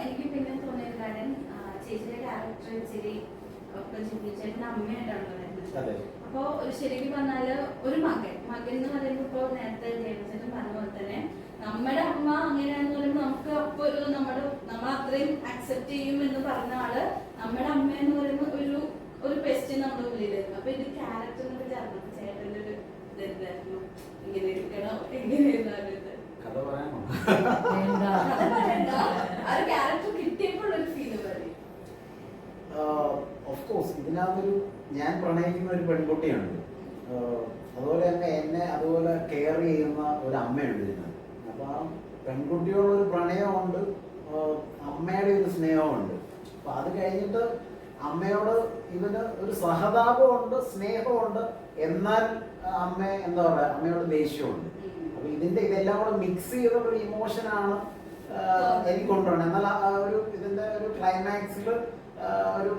എനിക്ക് പിന്നെ തോന്നിയത് കാര്യം ആ, ചേച്ചിയുടെ ക്യാരക്ടർ ഇച്ചിരി ചേട്ടൻ അമ്മയായിട്ടാണ് അതെ. അപ്പോ ശരിക്കും പറഞ്ഞാൽ ഒരു മകൻ മകൻ എന്ന് പറയുമ്പോ ഇപ്പൊ നേരത്തെ ജയമസേനൻ പറഞ്ഞ പോലെ തന്നെ നമ്മുടെ അമ്മ അങ്ങനെയാന്ന് പറയുമ്പോൾ നമുക്ക് അപ്പൊ ഒരു നമ്മുടെ നമ്മൾ അത്രയും അക്സെപ്റ്റ് ചെയ്യും എന്ന് പറഞ്ഞ ആൾ നമ്മുടെ അമ്മ എന്ന് പറയുമ്പോ ഒരു ഒരു ക്വസ്റ്റ്യൻ നമ്മുടെ ഉള്ളിൽ അപ്പൊ ഇത് ക്യാരക്ടറിനെ പറ്റി അറിഞ്ഞപ്പോ ചേട്ടന്റെ ഒരു ഇതായിരുന്നു ഇങ്ങനെ ഇരിക്കണം എങ്ങനെ ഇരുന്നാലും കഥ പറയാമോ വേണ്ട. കഥ പറയണ്ട. ആ ഒരു ക്യാരക്ടർ കിട്ടിയപ്പോൾ ഒരു ഫീൽ പറയും ഓഫ് കോഴ്സ് ഇതിനകത്തൊരു ഞാൻ പ്രണയിക്കുന്ന ഒരു പെൺകുട്ടിയാണ് അതുപോലെ തന്നെ എന്നെ അതുപോലെ കെയർ ചെയ്യുന്ന ഒരു അമ്മയുണ്ട് ഇതിനകത്ത്. അപ്പൊ ആ പെൺകുട്ടിയോടൊരു ഒരു പ്രണയമുണ്ട് അമ്മയുടെ ഒരു സ്നേഹമുണ്ട്. അപ്പൊ അത് കഴിഞ്ഞിട്ട് അമ്മയോട് ഇവന് ഒരു സഹതാപമുണ്ട് സ്നേഹമുണ്ട്. എന്നാൽ അമ്മ എന്താ പറയാ അമ്മയോട് ദേഷ്യമുണ്ട്. അപ്പൊ ഇതിന്റെ ഇതെല്ലാം കൂടെ മിക്സ് ചെയ്തുള്ള ഒരു ഇമോഷനാണ് എനിക്ക് കൊണ്ടുവരണം എന്നാൽ ആ ഒരു ഇതിന്റെ ഒരു ക്ലൈമാക്സിൽ ഒരു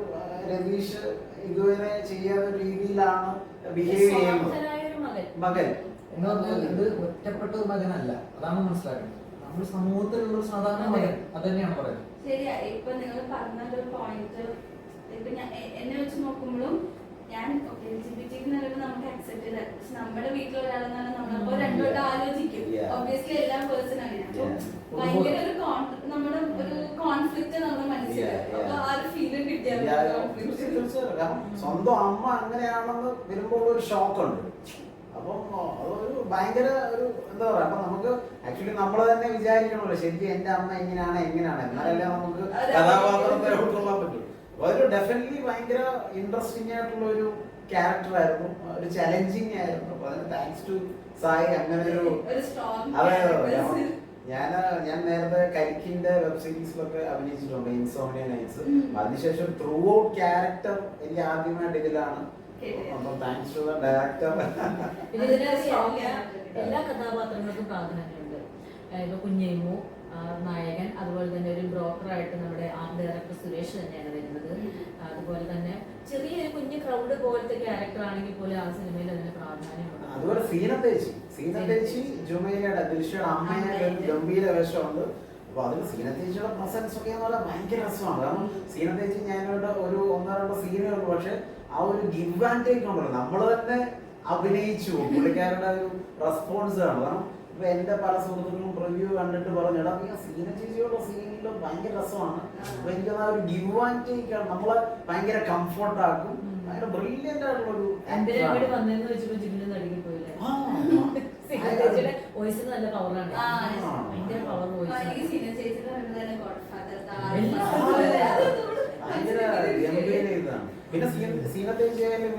രതീഷ് ഇതുവരെ ചെയ്യാത്ത രീതിയിലാണ് ബിഹേവ് ചെയ്യുന്നത് ഒരു മകൻ. മകൻ. എന്ന് പറഞ്ഞാൽ ഇത് ഒറ്റപ്പെട്ട ഒരു മകനല്ല. അതാണ് മനസ്സിലാക്കുന്നത്. നമ്മൾ സമൂഹത്തിലുള്ള ഒരു സാധാരണ മകൻ. അത് തന്നെയാണ് പറയുന്നത്. ശരിയാ. ഇപ്പൊ നിങ്ങൾ പറഞ്ഞ ഒരു പോയിന്റ് ഇപ്പൊ ഞാൻ എന്നെ വെച്ച് നോക്കുമ്പോഴും ഞാൻ നമുക്ക് അക്സെപ്റ്റ് ചെയ്ത നമ്മുടെ വീട്ടിലൊരാളെന്നാണ് നമ്മളപ്പോ ഉം. രണ്ടോട്ട് ആലോചിക്കും. ഒബ്വിയസ്ലി എല്ലാ പേഴ്സൺ അങ്ങനെ ഭയങ്കര ഒരു നമ്മുടെ ഒരു കോൺഫ്ലിക്റ്റ് നമ്മുടെ yeah. അപ്പൊ ആ ഒരു ഫീൽ കിട്ടിയാൽ. സ്വന്തം അമ്മ അങ്ങനെയാണെന്ന് വരുമ്പോൾ ഒരു ഷോക്ക് ഉണ്ട് അപ്പം അതൊരു ഭയങ്കര ഒരു എന്താ പറയാ അപ്പൊ നമുക്ക് ആക്ച്വലി നമ്മൾ തന്നെ വിചാരിക്കണമല്ലോ ശരിക്കും എന്റെ അമ്മ എങ്ങനെയാണ് എങ്ങനെയാണ് എന്നാലല്ലേ നമുക്ക്. കഥാപാത്രത്തെ ഉൾക്കൊള്ളാൻ പറ്റും അതൊരു ഡെഫിനറ്റ്ലി ഭയങ്കര ഇൻട്രസ്റ്റിംഗ് ആയിട്ടുള്ള ഒരു ക്യാരക്ടർ ആയിരുന്നു. ഒരു ചലഞ്ചിങ് ആയിരുന്നു. അപ്പൊ അതിന് താങ്ക്സ് ടു സായി അങ്ങനെ ഒരു ഒരു അതെ ഞാൻ ഞാൻ നേരത്തെ കരിക്കിന്റെ വെബ് സീരീസിലൊക്കെ അഭിനയിച്ചിട്ടുണ്ട് ഇൻസോമിയ നൈറ്റ്സ്. അതിനുശേഷം ത്രൂ ഔട്ട് ക്യാരക്ടർ എനിക്ക് ആദ്യമായിട്ട് ഇതിലാണ്. അപ്പം താങ്ക്സ് ടു ദ ഡയറക്ടർ എല്ലാ കഥാപാത്രങ്ങൾക്കും പ്രാധാന്യമുണ്ട്. ഇപ്പൊ കുഞ്ഞേമു നായകൻ അതുപോലെ തന്നെ ഒരു ബ്രോക്കറായിട്ട് നമ്മുടെ ആർട്ട് ഡയറക്ടർ സുരേഷ് തന്നെയാണ്. അതുപോലെ തന്നെ ചെറിയൊരു കുഞ്ഞു ക്രൗഡ് പോലത്തെ ക്യാരക്ടർ ആണെങ്കിൽ പോലും ആ സിനിമയിൽ അതിന് പ്രാധാന്യമുണ്ട് അതുപോലെ ദിൽഷയുടെ അമ്മയുടെ ഒരു ഗംഭീര വേഷമുണ്ട്. അപ്പൊ അതിൽ സീനത്തേച്ചിയുടെ പ്രസൻസ് ഒക്കെ എന്ന് പറഞ്ഞാൽ ഭയങ്കര രസമാണ്. കാരണം സീനത്തേച്ചി ഞാനോട് ഒരു ഒന്നോ രണ്ടോ സീനേ ഉള്ളൂ പക്ഷെ ആ ഒരു ഗിവ് ആൻഡ് ടേക്ക് ഉണ്ടല്ലോ. നമ്മൾ തന്നെ അഭിനയിച്ചു. പുള്ളിക്കാരുടെ ഒരു റെസ്പോൺസ് ആണ്. കാരണം ഇപ്പൊ എന്റെ പല സുഹൃത്തുക്കളും റിവ്യൂ കണ്ടിട്ട് പറഞ്ഞിടാം ഈ സീന ചേച്ചിയോടെ സീനിലോ ഭയങ്കര രസമാണ്. അപ്പൊ ആ ഒരു ഗിവ് ആൻഡ് ടേക്ക് ആണ് നമ്മളെ ഭയങ്കര കംഫർട്ട് ആക്കും. ഭയങ്കര ബ്രില്യന്റ് ആയിട്ടുള്ള ഒരു നല്ല പവറാണ് ഭയങ്കര പവർ വോയിസ് സീന പിന്നെ സീന-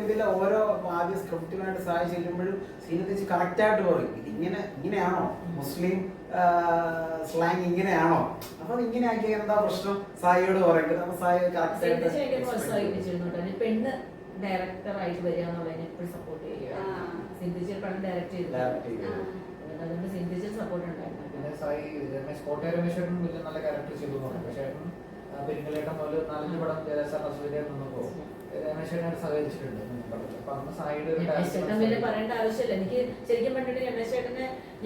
ഇതിലെ ഓരോ ആദ്യ സ്ക്രിപ്റ്റുമായിട്ട് സഹായി ചെല്ലുമ്പോഴും സീനത്തേച്ചി കറക്റ്റ് ആയിട്ട് പറയും. ഇങ്ങനെ ഇങ്ങനെയാണോ? മുസ്ലിം സ്ലാങ് ഇങ്ങനെയാണോ? അപ്പൊ ഇങ്ങനെ ആക്കിയ എന്താ പ്രശ്നം? സായിയോട് പറയുന്നത് നമ്മൾ സായി കറക്റ്റ് പെണ്ണ് ഡയറക്ടർ ആയിട്ട് വരിക എന്നുള്ളതിനെ എപ്പോഴും സപ്പോർട്ട് ചെയ്യുക. ഡയറക്റ്റ് ചെയ്തു. അതുകൊണ്ട് സിന്ധിച്ചൽ സപ്പോർട്ട് ഉണ്ടായിരുന്നു. പിന്നെ സായി രമേശ് കോട്ടയ രമേശ്വരൻ നല്ല ക്യാരക്ടർ ചെയ്തു പക്ഷേ പെരിങ്ങളേട്ടൻ മുതൽ നാലഞ്ച് പടം ജയസാർ നസുവിന്റെ നിന്നപ്പോ സഹകരിച്ചിട്ടുണ്ട് അപ്പൊ അന്ന് സായിയുടെ ഒരു രമേശ് പിന്നെ പറയേണ്ട ആവശ്യമില്ല. എനിക്ക് ശരിക്കും പറഞ്ഞിട്ട്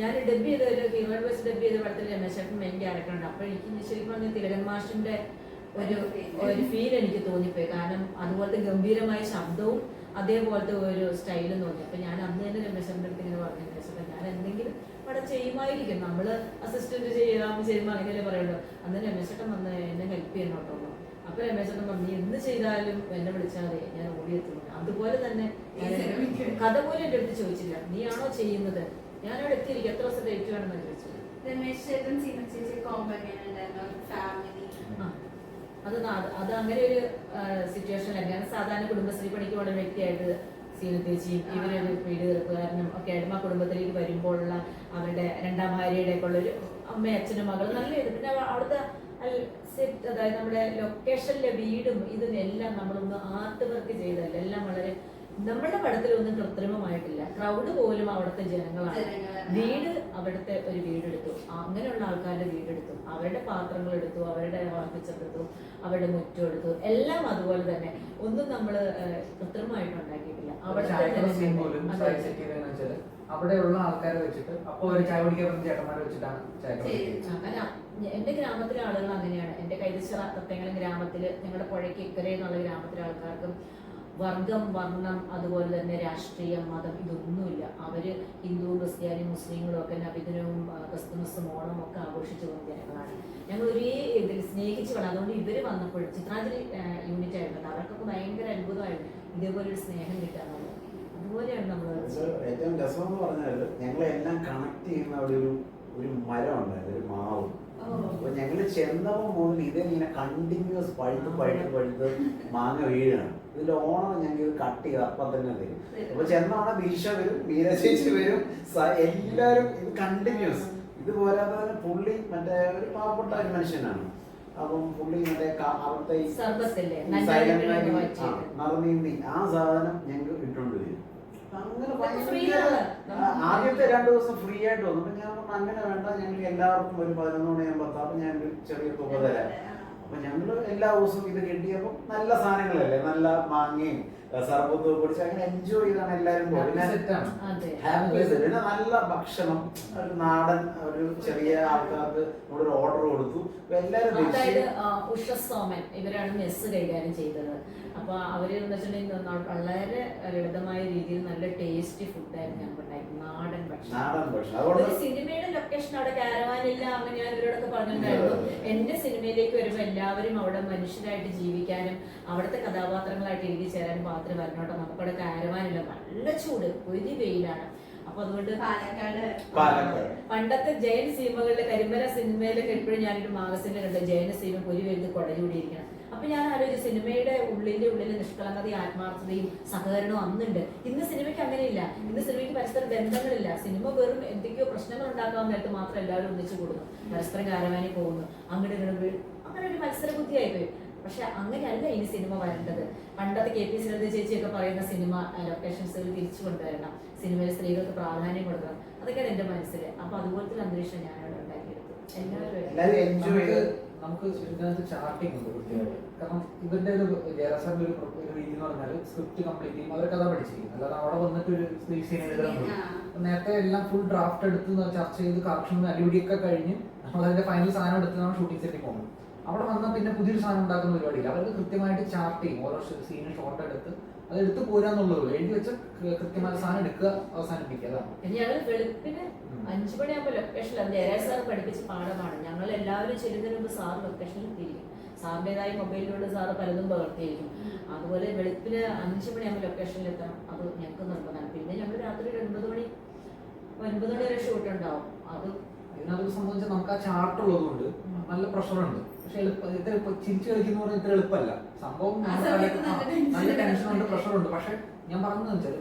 ഞാൻ ഡബ് ചെയ്ത ഒരു ഹീറോ ബസ് ഡബ് ചെയ്ത പടത്തിൽ രമേശ് ചേട്ടൻ മെയിൻ ക്യാരക്ടറുണ്ട് അപ്പൊ എനിക്ക് ശരിക്കും പറഞ്ഞ തിലകൻ മാഷിന്റെ ഒരു ഒരു ഫീൽ എനിക്ക് തോന്നിപ്പോയി. കാരണം അതുപോലത്തെ ഗംഭീരമായ ശബ്ദവും അതേപോലത്തെ ഒരു സ്റ്റൈലും തോന്നി. അപ്പൊ ഞാൻ അന്ന് തന്നെ രമേശന്റെ അടുത്ത് ഇങ്ങനെ പറഞ്ഞു. രമേശ് ഞാൻ എന്തെങ്കിലും അവിടെ ചെയ്യുമായിരിക്കും. നമ്മൾ അസിസ്റ്റന്റ് ചെയ്യാം ചെയ്യുമ്പോൾ അങ്ങനെയല്ലേ പറയുള്ളൂ. അന്ന് രമേശ് വന്ന് എന്നെ ഹെൽപ്പ് ചെയ്യണം കേട്ടോ. എന്ന്. അപ്പൊ രമേശ് ചേട്ടൻ പറഞ്ഞു "നീ എന്ത് ചെയ്താലും എന്നെ വിളിച്ചാൽ മതി ഞാൻ ഓടിയെത്തുന്നു അതുപോലെ തന്നെ. കഥ പോലും എന്റെ അടുത്ത് ചോദിച്ചില്ല നീയാണോ ചെയ്യുന്നത്? ഞാൻ അവിടെ എത്തിയിരിക്കും എത്ര ദിവസം ഡേറ്റ് വേണമെന്ന് സീന ആ. അത് നാ- അത് അങ്ങനെ ഒരു സിറ്റുവേഷൻ അല്ല ഞാൻ സാധാരണ കുടുംബശ്രീ പണിക്ക് പോകുന്ന വ്യക്തിയായിട്ട് സീനത്തേച്ചിയും ഇവരൊരു വീട് തീർപ്പുകാരനും ഒക്കെ ആയിട്ട് ആ കുടുംബത്തിലേക്ക് വരുമ്പോഴുള്ള അവരുടെ രണ്ടാം ഭാര്യയുടെ ഒക്കെ ഉള്ളൊരു അമ്മയും അച്ഛനും മകളും നല്ല ഇത് പിന്നെ അവിടുത്തെ സെറ്റ് അതായത് നമ്മുടെ ലൊക്കേഷനിലെ വീടും ഇതും എല്ലാം നമ്മളൊന്ന് ആർട്ട് വർക്ക് ചെയ്തല്ല എല്ലാം വളരെ നമ്മുടെ പടത്തിലൊന്നും കൃത്രിമമായിട്ടില്ല. ക്രൗഡ് പോലും അവിടുത്തെ ജനങ്ങളാണ്. വീട് അവിടുത്തെ ഒരു വീടെടുത്തു. അങ്ങനെയുള്ള ആൾക്കാരുടെ വീടെടുത്തു. അവരുടെ പാത്രങ്ങൾ എടുത്തു അവരുടെ വാർപ്പിച്ചെടുത്തു അവരുടെ മുറ്റം എടുത്തു. എല്ലാം അതുപോലെ തന്നെ. ഒന്നും നമ്മൾ കൃത്രിമമായിട്ട് ഉണ്ടാക്കിയിട്ടില്ല. അവിടെയുള്ള ആൾക്കാരെ വെച്ചിട്ട് അപ്പൊ ഒരു ചായ കുടിക്കാൻ ചേട്ടന്മാരെ വെച്ചിട്ടാണ് ചായ. കുടിക്കുന്നത് അങ്ങനെ എന്റെ ഗ്രാമത്തിലെ ആളുകൾ അങ്ങനെയാണ്. എന്റെ തത്തങ്ങലം ഗ്രാമത്തിൽ ഞങ്ങളുടെ പുഴയ്ക്ക് ഇക്കരെ എന്നുള്ള ഗ്രാമത്തിലെ ആൾക്കാർക്കും വർഗം വർണം അതുപോലെ തന്നെ രാഷ്ട്രീയം മതം ഇതൊന്നുമില്ല. അവർ ഹിന്ദു ക്രിസ്ത്യാനി മുസ്ലിങ്ങളും ഒക്കെ നബിദിനവും ക്രിസ്തുമസും ഓണവും ഒക്കെ ആഘോഷിച്ചു പോകുന്ന ജനങ്ങളാണ്. ഞങ്ങൾ ഒരേ ഇതിൽ സ്നേഹിച്ചു വേണം. അതുകൊണ്ട് ഇവർ വന്നപ്പോൾ ചിത്രാഞ്ജലി യൂണിറ്റ് ആയിരുന്നു അവർക്കൊക്കെ ഭയങ്കര അത്ഭുതമായിരുന്നു ഇതേപോലെ ഒരു സ്നേഹം കിട്ടാന്നുള്ളത് അതുപോലെയാണ് നമ്മൾ ഏറ്റവും രസം എന്ന് പറഞ്ഞാൽ ഞങ്ങളെല്ലാം കണക്ട് ചെയ്യുന്ന ഒരു ഒരു മരം ഉണ്ടായിരുന്നു ഒരു മാവ്. അപ്പൊ ഞങ്ങൾ ചെന്നപ്പോ മുതൽ ഇതെങ്ങനെ കണ്ടിന്യൂസ് പഴുത്ത് പഴുത്ത് പഴുത്ത് മാങ്ങ വീഴാണ്. ഇതിന്റെ ഓണം ഞങ്ങൾ ഇത് കട്ട് ചെയ്ത് അപ്പം തന്നെ തരും അപ്പൊ ചെന്നോണ ഭീഷ വരും മീര ചേച്ചി വരും എല്ലാവരും എല്ലാരും ഇത് കണ്ടിന്യൂസ് ഇത് പോരാതെ തന്നെ പുള്ളി മറ്റേ ഒരു പാവപ്പെട്ട ഒരു മനുഷ്യനാണ്. അപ്പം പുള്ളി മറ്റേ അവിടുത്തെ. നറുനീന്തി ആ സാധനം ഞങ്ങൾക്ക് ഇട്ടുകൊണ്ട് വരും. ആദ്യത്തെ രണ്ടു ദിവസം ഫ്രീ ആയിട്ട് വന്നു. അപ്പൊ ഞാൻ പറഞ്ഞു അങ്ങനെ വേണ്ട ഞങ്ങൾക്ക് എല്ലാവർക്കും ഒരു പതിനൊന്ന് മണിയാകുമ്പോൾ അപ്പൊ ഞാൻ ഒരു ചെറിയ തുക തരാം. അപ്പൊ ഞങ്ങൾ എല്ലാ ദിവസവും ഇത് കിട്ടിയപ്പോ നല്ല സാധനങ്ങളല്ലേ? നല്ല മാങ്ങയും സർബത്ത് പൊടിച്ച് അങ്ങനെ എൻജോയ് ചെയ്താണ് എല്ലാരും പോയി പിന്നെ നല്ല ഭക്ഷണം ഒരു നാടൻ ഒരു ചെറിയ ആൾക്കാർക്ക് നമ്മളൊരു ഓർഡർ കൊടുത്തു. എല്ലാരും അതായത് ഉഷസ് സോമൻ ഇവരാണ് മെസ്സ് കൈകാര്യം ചെയ്തത്. അപ്പൊ അവർ എന്ന് വെച്ചിട്ടുണ്ടെങ്കിൽ വളരെ ലളിതമായ രീതിയിൽ നല്ല ടേസ്റ്റി ഫുഡായിരുന്നു ഞങ്ങൾക്ക് ഉണ്ടായിരുന്നത് നാടൻ നാടൻ ഭക്ഷണം അതുകൊണ്ട് ഒരു സിനിമയുടെ ലൊക്കേഷൻ അവിടെ കാരവാനില്ല അങ്ങനെ ഞാൻ ഇവരോടൊക്കെ പറഞ്ഞിട്ടുണ്ടായിരുന്നു. എന്റെ സിനിമയിലേക്ക് വരുമ്പോൾ എല്ലാവരും അവിടെ മനുഷ്യരായിട്ട് ജീവിക്കാനും അവിടുത്തെ കഥാപാത്രങ്ങളായിട്ട് എഴുതി ചേരാനും പാത്രം വരണോട്ടോ. നമുക്കവിടെ കാരവാനില്ല. നല്ല ചൂട് ഒരു വെയിലാണ്. അപ്പൊ അതുകൊണ്ട് പാലക്കാട്. പണ്ടത്തെ ജയൻ സിനിമകളിലെ കരിമല സിനിമയിലൊക്കെ എപ്പോഴും ഞാനൊരു മാഗസിനിൽ കണ്ടു ജയന സീമ ഒരു വെയിലിൽ കുടചൂടിയിരിക്കണം അപ്പൊ ഞാൻ ആലോചിച്ചു സിനിമയുടെ ഉള്ളിന്റെ ഉള്ളിൽ നിഷ്കളങ്കതയും ആത്മാർത്ഥതയും സഹകരണവും അന്നുണ്ട്. ഇന്ന് സിനിമയ്ക്ക് അങ്ങനെയില്ല. ഇന്ന് സിനിമയ്ക്ക് പരസ്പര ബന്ധങ്ങളില്ല. സിനിമ വെറും എന്തൊക്കെയോ പ്രശ്നങ്ങൾ ഉണ്ടാക്കാൻ നേരത്ത് മാത്രം എല്ലാവരും ഒന്നിച്ചു കൂടുന്നു. പരസ്പരം കാരവാനി പോകുന്നു. വീ- അങ്ങനെ ഒരു മത്സര ബുദ്ധിയായി പോയി. പക്ഷെ അങ്ങനെയല്ല ഇനി സിനിമ വരേണ്ടത്. പണ്ടത്തെ കെ പി ശ്രീലത ചേച്ചിയൊക്കെ പറയുന്ന സിനിമ ലൊക്കേഷൻസുകൾ തിരിച്ചു കൊണ്ടുവരണം. സിനിമയിൽ സ്ത്രീകൾക്ക് പ്രാധാന്യം കൊടുക്കണം. അതൊക്കെയാണ് എന്റെ മനസ്സിൽ അപ്പൊ അതുപോലത്തെ അന്തരീക്ഷം ഞാനവിടെ ഉണ്ടാക്കിയെടുത്തു എല്ലാവരും നമുക്ക് ഇതിനകത്ത് ചാർട്ടിംഗ് ഉണ്ട് കൃത്യമായിട്ട് കാരണം ഇവരുടെ ഒരു ജയറാസാറിന്റെ ഒരു രീതി എന്ന് പറഞ്ഞാൽ സ്ക്രിപ്റ്റ് കംപ്ലീറ്റ് ചെയ്യും അവർ കഥ പഠിച്ചിരിക്കും. അല്ലാതെ അവിടെ വന്നിട്ട് ഒരു സീൻ എഴുതാൻ നേരത്തെ എല്ലാം ഫുൾ ഡ്രാഫ്റ്റ് എടുത്ത് ന- ചർച്ച ചെയ്ത് കറക്ഷൻ അടിപിടിയൊക്കെ കഴിഞ്ഞ് നമ്മൾ അതിന്റെ ഫൈനൽ സാധനം എടുത്ത് നമ്മൾ ഷൂട്ടിംഗ് സെറ്റിൽ പോകുന്നത് അവിടെ വന്നാൽ പിന്നെ പുതിയൊരു സാധനം ഉണ്ടാക്കുന്ന പരിപാടിയില്ല. അവർക്ക് കൃത്യമായിട്ട് ചാർട്ട് ചെയ്യും. ഓരോ സീനും ഷോർട്ട് എടുത്ത് അത് എടുത്ത് പോരാന്നുള്ളൂ എഴുതി വെച്ച കൃത്യമായ സാധനം എടുക്കുക അവസാനിപ്പിക്കുക. അതാണ്. അഞ്ചു മണിയാകുമ്പോൾ ലൊക്കേഷനിൽ അത് ജയരാജ് സാർ പഠിപ്പിച്ച പാഠമാണ്. ഞങ്ങൾ എല്ലാവരും ചെല്ലുന്നതിന് മുമ്പ് സാർ ലൊക്കേഷനിൽ തിരിക്കും സാറിന്റെതായ മൊബൈലിലൂടെ സാറ് പലതും പകർത്തിയിരിക്കും. അതുപോലെ വെളുപ്പിന് അഞ്ചു മണിയാകുമ്പോൾ ലൊക്കേഷനിൽ എത്തണം അത് ഞങ്ങൾക്ക് നിർബന്ധമാണ്. പിന്നെ ഞങ്ങൾ രാത്രി ഒരു ഒൻപത് മണി ഒൻപത് മണി വരെ ഷൂട്ട് ഉണ്ടാവും. അത് ഇതിനകത്ത് സംബന്ധിച്ച് നമുക്ക് ആ ചാർട്ട് ഉള്ളതുകൊണ്ട് നല്ല പ്രഷറുണ്ട് പക്ഷെ ഇത്ര ചിരിച്ചു കളിക്കുന്ന പറഞ്ഞാൽ ഇത്ര എളുപ്പമല്ല. സംഭവം നല്ല ടെൻഷനുണ്ട് പ്രഷറുണ്ട് പക്ഷെ ഞാൻ പറഞ്ഞതെന്ന് വെച്ചാൽ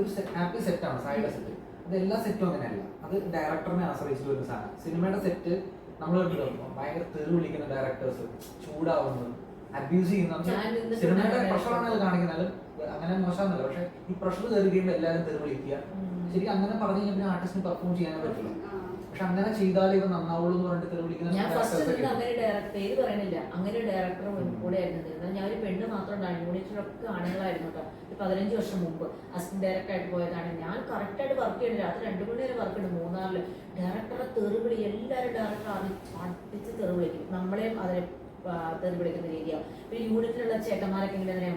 ഒരു സെറ്റ് ഒരു ഹാപ്പി സെറ്റാണ് സൈഡ് സെറ്റ് അത് എല്ലാ സെറ്റും അങ്ങനെയല്ല. അത് ഡയറക്ടറിനെ ആശ്രയിച്ചിട്ട് വരുന്ന സാധനം. സിനിമയുടെ സെറ്റ് നമ്മൾ കണ്ടിട്ടുണ്ടോ ഭയങ്കര തെറി വിളിക്കുന്ന ഡയറക്ടേഴ്സ് ചൂടാവുന്നത് അബ്യൂസ് ചെയ്യുന്ന സിനിമയുടെ പ്രഷറാണ് അത് കാണിക്കുന്നത്. അങ്ങനെ മോശമാണല്ലോ. പക്ഷെ ഈ പ്രഷർ കയറി കഴിയുമ്പോൾ എല്ലാവരും തെറി വിളിക്കുക. ശരിക്കും അങ്ങനെ പറഞ്ഞു കഴിഞ്ഞാൽ ആർട്ടിസ്റ്റിന് പെർഫോം ചെയ്യാനേ പറ്റില്ല. പക്ഷെ അങ്ങനെ ചെയ്താലേ ഇവ നന്നാവുള്ളൂ എന്ന് പറഞ്ഞിട്ട് തെറി വിളിക്കുന്ന ഞാൻ ഫസ്റ്റ്. അങ്ങനെ ഡയറക്ടർ പേര് പറയണില്ല. അങ്ങനെ ഡയറക്ടർ കൂടെ ആയിരുന്നു. ഞാൻ ഒരു പെണ്ണ് മാത്രം ഉണ്ടായിരുന്നു. യൂണിറ്റിലൊക്കെ ആണുങ്ങളായിരുന്നു കേട്ടോ. പതിനഞ്ച് വർഷം മുമ്പ്. അസിസ്റ്റന്റ് ഡയറക്ടർ ആയിട്ട് പോയതാണ്. ഞാൻ കറക്റ്റായിട്ട് വർക്ക് ചെയ്യുന്നത് രാത്രി രണ്ടു മണി വരെ വർക്ക് ഉണ്ട് മൂന്നാറിൽ ഡയറക്ടറെ തെറിവിളി എല്ലാവരും ഡയറക്ടർ അടുപ്പിച്ച് തെറി വിളിക്കും നമ്മളെയും അതിനെ തെറി വിളിക്കുന്ന രീതിയാണ് പിന്നെ യൂണിറ്റിലുള്ള ചേട്ടന്മാരൊക്കെ ഇങ്ങനെ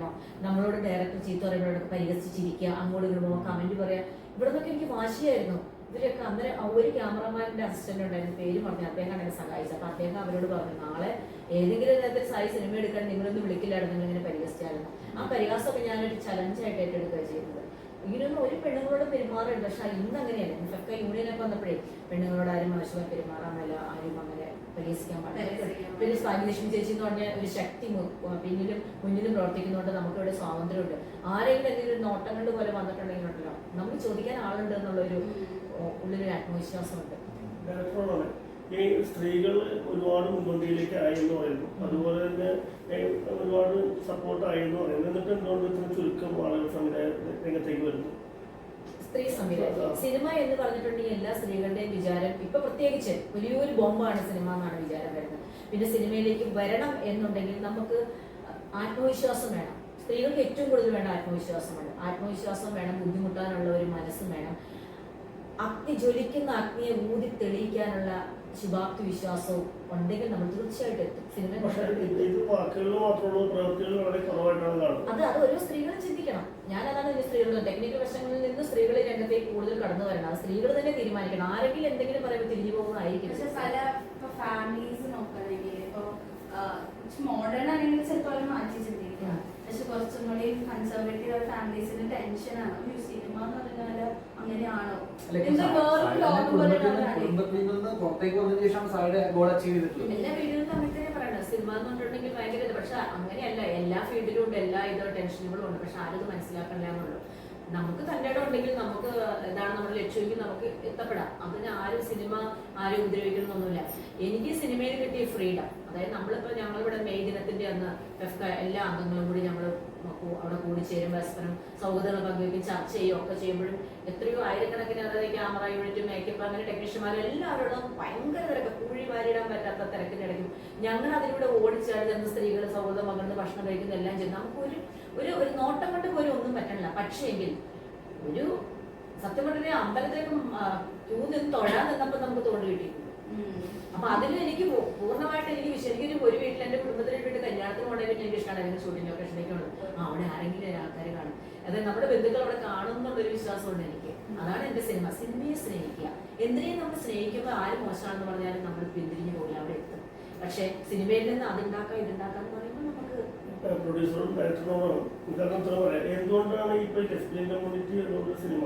നമ്മളോട് ഡയറക്ടർ ചീത്ത പറയുമ്പോഴൊക്കെ പരിഹസിച്ചിരിക്കുക. അങ്ങോട്ട് ഇങ്ങോട്ട് കമന്റ് പറയാ. ഇവിടെ നിന്നൊക്കെ എനിക്ക് വാശിയായിരുന്നു. ഇവരൊക്കെ അന്നേരം ആ ഒരു ക്യാമറാമാന്റെ അസിസ്റ്റന്റ് ഉണ്ടായിരുന്നു. പേര് പറഞ്ഞു അദ്ദേഹം എന്നെ സഹായിച്ചു. അപ്പൊ അദ്ദേഹം അവരോട് പറഞ്ഞു നാളെ ഏതെങ്കിലും തരത്തിൽ സായി സിനിമ എടുക്കാൻ നിങ്ങളൊന്നും വിളിക്കില്ലായിരുന്നു നിങ്ങൾ ഇങ്ങനെ പരിഹസിച്ചായിരുന്നു. ആ പരിഹാസമൊക്കെ ഞാനൊരു ചലഞ്ചായിട്ട് ഏറ്റെടുക്കുകയാണ് ചെയ്യുന്നത്. ഇങ്ങനെയൊന്നും ഒരു പെണ്ണുങ്ങളോട് പെരുമാറുണ്ട് പക്ഷെ ഇന്ന് അങ്ങനെയല്ല. ഇതൊക്കെ യൂണിയനൊക്കെ വന്നപ്പോഴേ പെണ്ണുങ്ങളോട് ആരും മോശമായി പെരുമാറാൻ മേല ആരും അങ്ങനെ പരിഹസിക്കാൻ പാടില്ല. പിന്നെ പിന്നെ ലക്ഷ്മി ചേച്ചി എന്ന് പറഞ്ഞ ഒരു ശക്തി പിന്നിലും മുന്നിലും പ്രവർത്തിക്കുന്നതുകൊണ്ട് നമുക്ക് ഇവിടെ സ്വാതന്ത്ര്യമുണ്ട്. ആരെങ്കിലും എന്തെങ്കിലും ഒരു നോട്ടം കണ്ട് പോലെ വന്നിട്ടുണ്ടെങ്കിൽ ഉണ്ടല്ലോ. നമുക്ക് ചോദിക്കാൻ ആളുണ്ട് എന്നുള്ളൊരു ഉള്ളിലൊരു ആത്മവിശ്വാസമുണ്ട്. ഈ സ്ത്രീകൾ ഒരുപാട് മുൻപന്തിയിലേക്ക് ആയി എന്ന് പറയുന്നു. അതുപോലെ തന്നെ ഒരുപാട് സപ്പോർട്ട് ആയി എന്ന് പറയുന്നു. എന്നിട്ട് എന്തുകൊണ്ട് ഇത്ര ചുരുക്കം ആളുകൾ സംവിധായ രംഗത്തേക്ക് വരുന്നു? സ്ത്രീ സംവിധാനം സിനിമ എന്ന് പറഞ്ഞിട്ടുണ്ടെങ്കിൽ എല്ലാ സ്ത്രീകളുടെയും വിചാരം. ഇപ്പൊ പ്രത്യേകിച്ച് വലിയൊരു ബോംബാണ് സിനിമ എന്നാണ് വിചാരം വരുന്നത്. പിന്നെ സിനിമയിലേക്ക് വരണം എന്നുണ്ടെങ്കിൽ നമുക്ക് ആത്മവിശ്വാസം വേണം. സ്ത്രീകൾക്ക് ഏറ്റവും കൂടുതൽ വേണ്ട ആത്മവിശ്വാസമാണ് ആത്മവിശ്വാസം വേണം ബുദ്ധിമുട്ടാനുള്ള ഒരു മനസ്സും വേണം. അഗ്നി ജ്വലിക്കുന്ന അഗ്നിയെ ഊതി തെളിയിക്കാനുള്ള ശുഭാപ്തി വിശ്വാസവും ഉണ്ടെങ്കിൽ നമ്മൾ തീർച്ചയായിട്ടും എത്തും. സിനിമ അത് അത് ഓരോ സ്ത്രീകളും ചിന്തിക്കണം. ഞാൻ അതാണ് ഇനി സ്ത്രീകൾ ടെക്നിക്കൽ വശങ്ങളിൽ നിന്ന് സ്ത്രീകളെ രംഗത്തേക്ക് കൂടുതൽ കടന്നു വരണം. അത് സ്ത്രീകൾ തന്നെ തീരുമാനിക്കണം. ആരെങ്കിലും എന്തെങ്കിലും പറയുമ്പോൾ തിരിഞ്ഞു പോകുന്നതായിരിക്കും പക്ഷെ പല ഇപ്പൊ ഫാമിലീസ് നോക്കുകയാണെങ്കിൽ ഇപ്പൊ മോഡേൺ ആണെങ്കിൽ ചിലപ്പോൾ മാറ്റി ചിന്തിക്കാം പക്ഷെ കുറച്ചും കൂടി കൺസർവേറ്റീവ് ഫാമിലീസിന് ടെൻഷനാണ് ഈ എന്ന് പറഞ്ഞാൽ അങ്ങനെയാണോ സായിയുടെ പുറത്തേക്ക് വന്നതിന് ശേഷമാണ് സായുടെ ഗോൾ അച്ചീവ് ചെയ്തിട്ടുള്ളത് എല്ലാ ഫീൽഡിലും തമ്മിൽ തന്നെ പറയണം സിനിമ എന്ന് പറഞ്ഞിട്ടുണ്ടെങ്കിൽ ഭയങ്കര പക്ഷെ അങ്ങനെയല്ല. എല്ലാ ഫീൽഡിലും ഉണ്ട്. എല്ലാ ഇതോ ടെൻഷനുകളും ഉണ്ട്. പക്ഷെ ആരും മനസ്സിലാക്കണില്ല എന്നുള്ളൂ. നമുക്ക് തന്റെ ഇടം ഉണ്ടെങ്കിൽ നമുക്ക് എന്താണ് നമ്മുടെ ലക്ഷ്യമെങ്കിൽ നമുക്ക് എത്തപ്പെടാം. അതിന് ആരും സിനിമ ആരും ഉപദ്രവിക്കണമെന്നൊന്നുമില്ല എനിക്ക് സിനിമയിൽ കിട്ടിയ ഫ്രീഡം അതായത് നമ്മളിപ്പോൾ ഞങ്ങളിവിടെ മെയ് ദിനത്തിന്റെ അന്ന് എല്ലാ അംഗങ്ങളും കൂടി ഞങ്ങൾ അവിടെ കൂടിച്ചേരും പരസ്പരം സൗഹൃദങ്ങൾ പങ്കുവയ്ക്കും ചർച്ച ചെയ്യുകയും ഒക്കെ ചെയ്യുമ്പോഴും എത്രയോ ആയിരക്കണക്കിന് അതായത് ക്യാമറ യൂണിറ്റ് മേക്കപ്പ് അങ്ങനെ ടെക്നീഷ്യന്മാരും എല്ലാവരോടും ഭയങ്കര തിരക്ക് കൂഴി വാരിടാൻ പറ്റാത്ത തിരക്കിനിടയ്ക്കും ഞങ്ങൾ അതിലൂടെ ഓടിച്ചാടി ചെന്ന് സ്ത്രീകൾ സൗഹൃദം പങ്കെടുത്ത് ഭക്ഷണം കഴിക്കുന്ന എല്ലാം ചെയ്ത് നമുക്ക് ഒരു ഒരു ഒരു നോട്ടം കൊണ്ട് പോലും ഒന്നും പറ്റണില്ല. പക്ഷേങ്കിൽ ഒരു സത്യം പറഞ്ഞാൽ അമ്പലത്തിലേക്കും ക്യൂ നിന്ന് തൊഴാൻ നിന്നപ്പോൾ നമുക്ക് തോണ്ടി കിട്ടിയിട്ടുണ്ട്. അപ്പൊ അതിൽ എനിക്ക് പൂർണമായിട്ട് എനിക്ക് ശരിക്കും ഒരു വീട്ടിൽ എന്റെ കുടുംബത്തിന് വീട്ടിൽ കല്യാണത്തിന് പോകണമെങ്കിൽ എനിക്ക് ഇഷ്ടമാണ് എനിക്ക് ഷൂട്ടിംഗ് ലൊക്കേഷനിലേക്ക് വേണം. അവിടെ ആരെങ്കിലും ആൾക്കാർ കാണും. അതായത് നമ്മുടെ ബന്ധുക്കൾ അവിടെ കാണും എന്നുള്ളൊരു വിശ്വാസമുണ്ട് എനിക്ക്. അതാണ് എന്റെ സിനിമ. സിനിമയെ സ്നേഹിക്കുക. എന്തിനേയും നമ്മൾ സ്നേഹിക്കുമ്പോൾ ആര് മോശമാണെന്ന് പറഞ്ഞാലും നമ്മൾ പിന്തിരിഞ്ഞു പോകില്ല. അവിടെ എത്തും. പക്ഷെ സിനിമയിൽ നിന്ന് അതുണ്ടാക്കാം ഇതുണ്ടാക്കാം പ്രൊഡ്യൂസറും ഡയറക്ടറുമാണ് കാരണം പറയാം. എന്തുകൊണ്ടാണ് ഇപ്പൊ ലെസ്ബിയൻ കമ്മ്യൂണിറ്റി എന്നുള്ള സിനിമ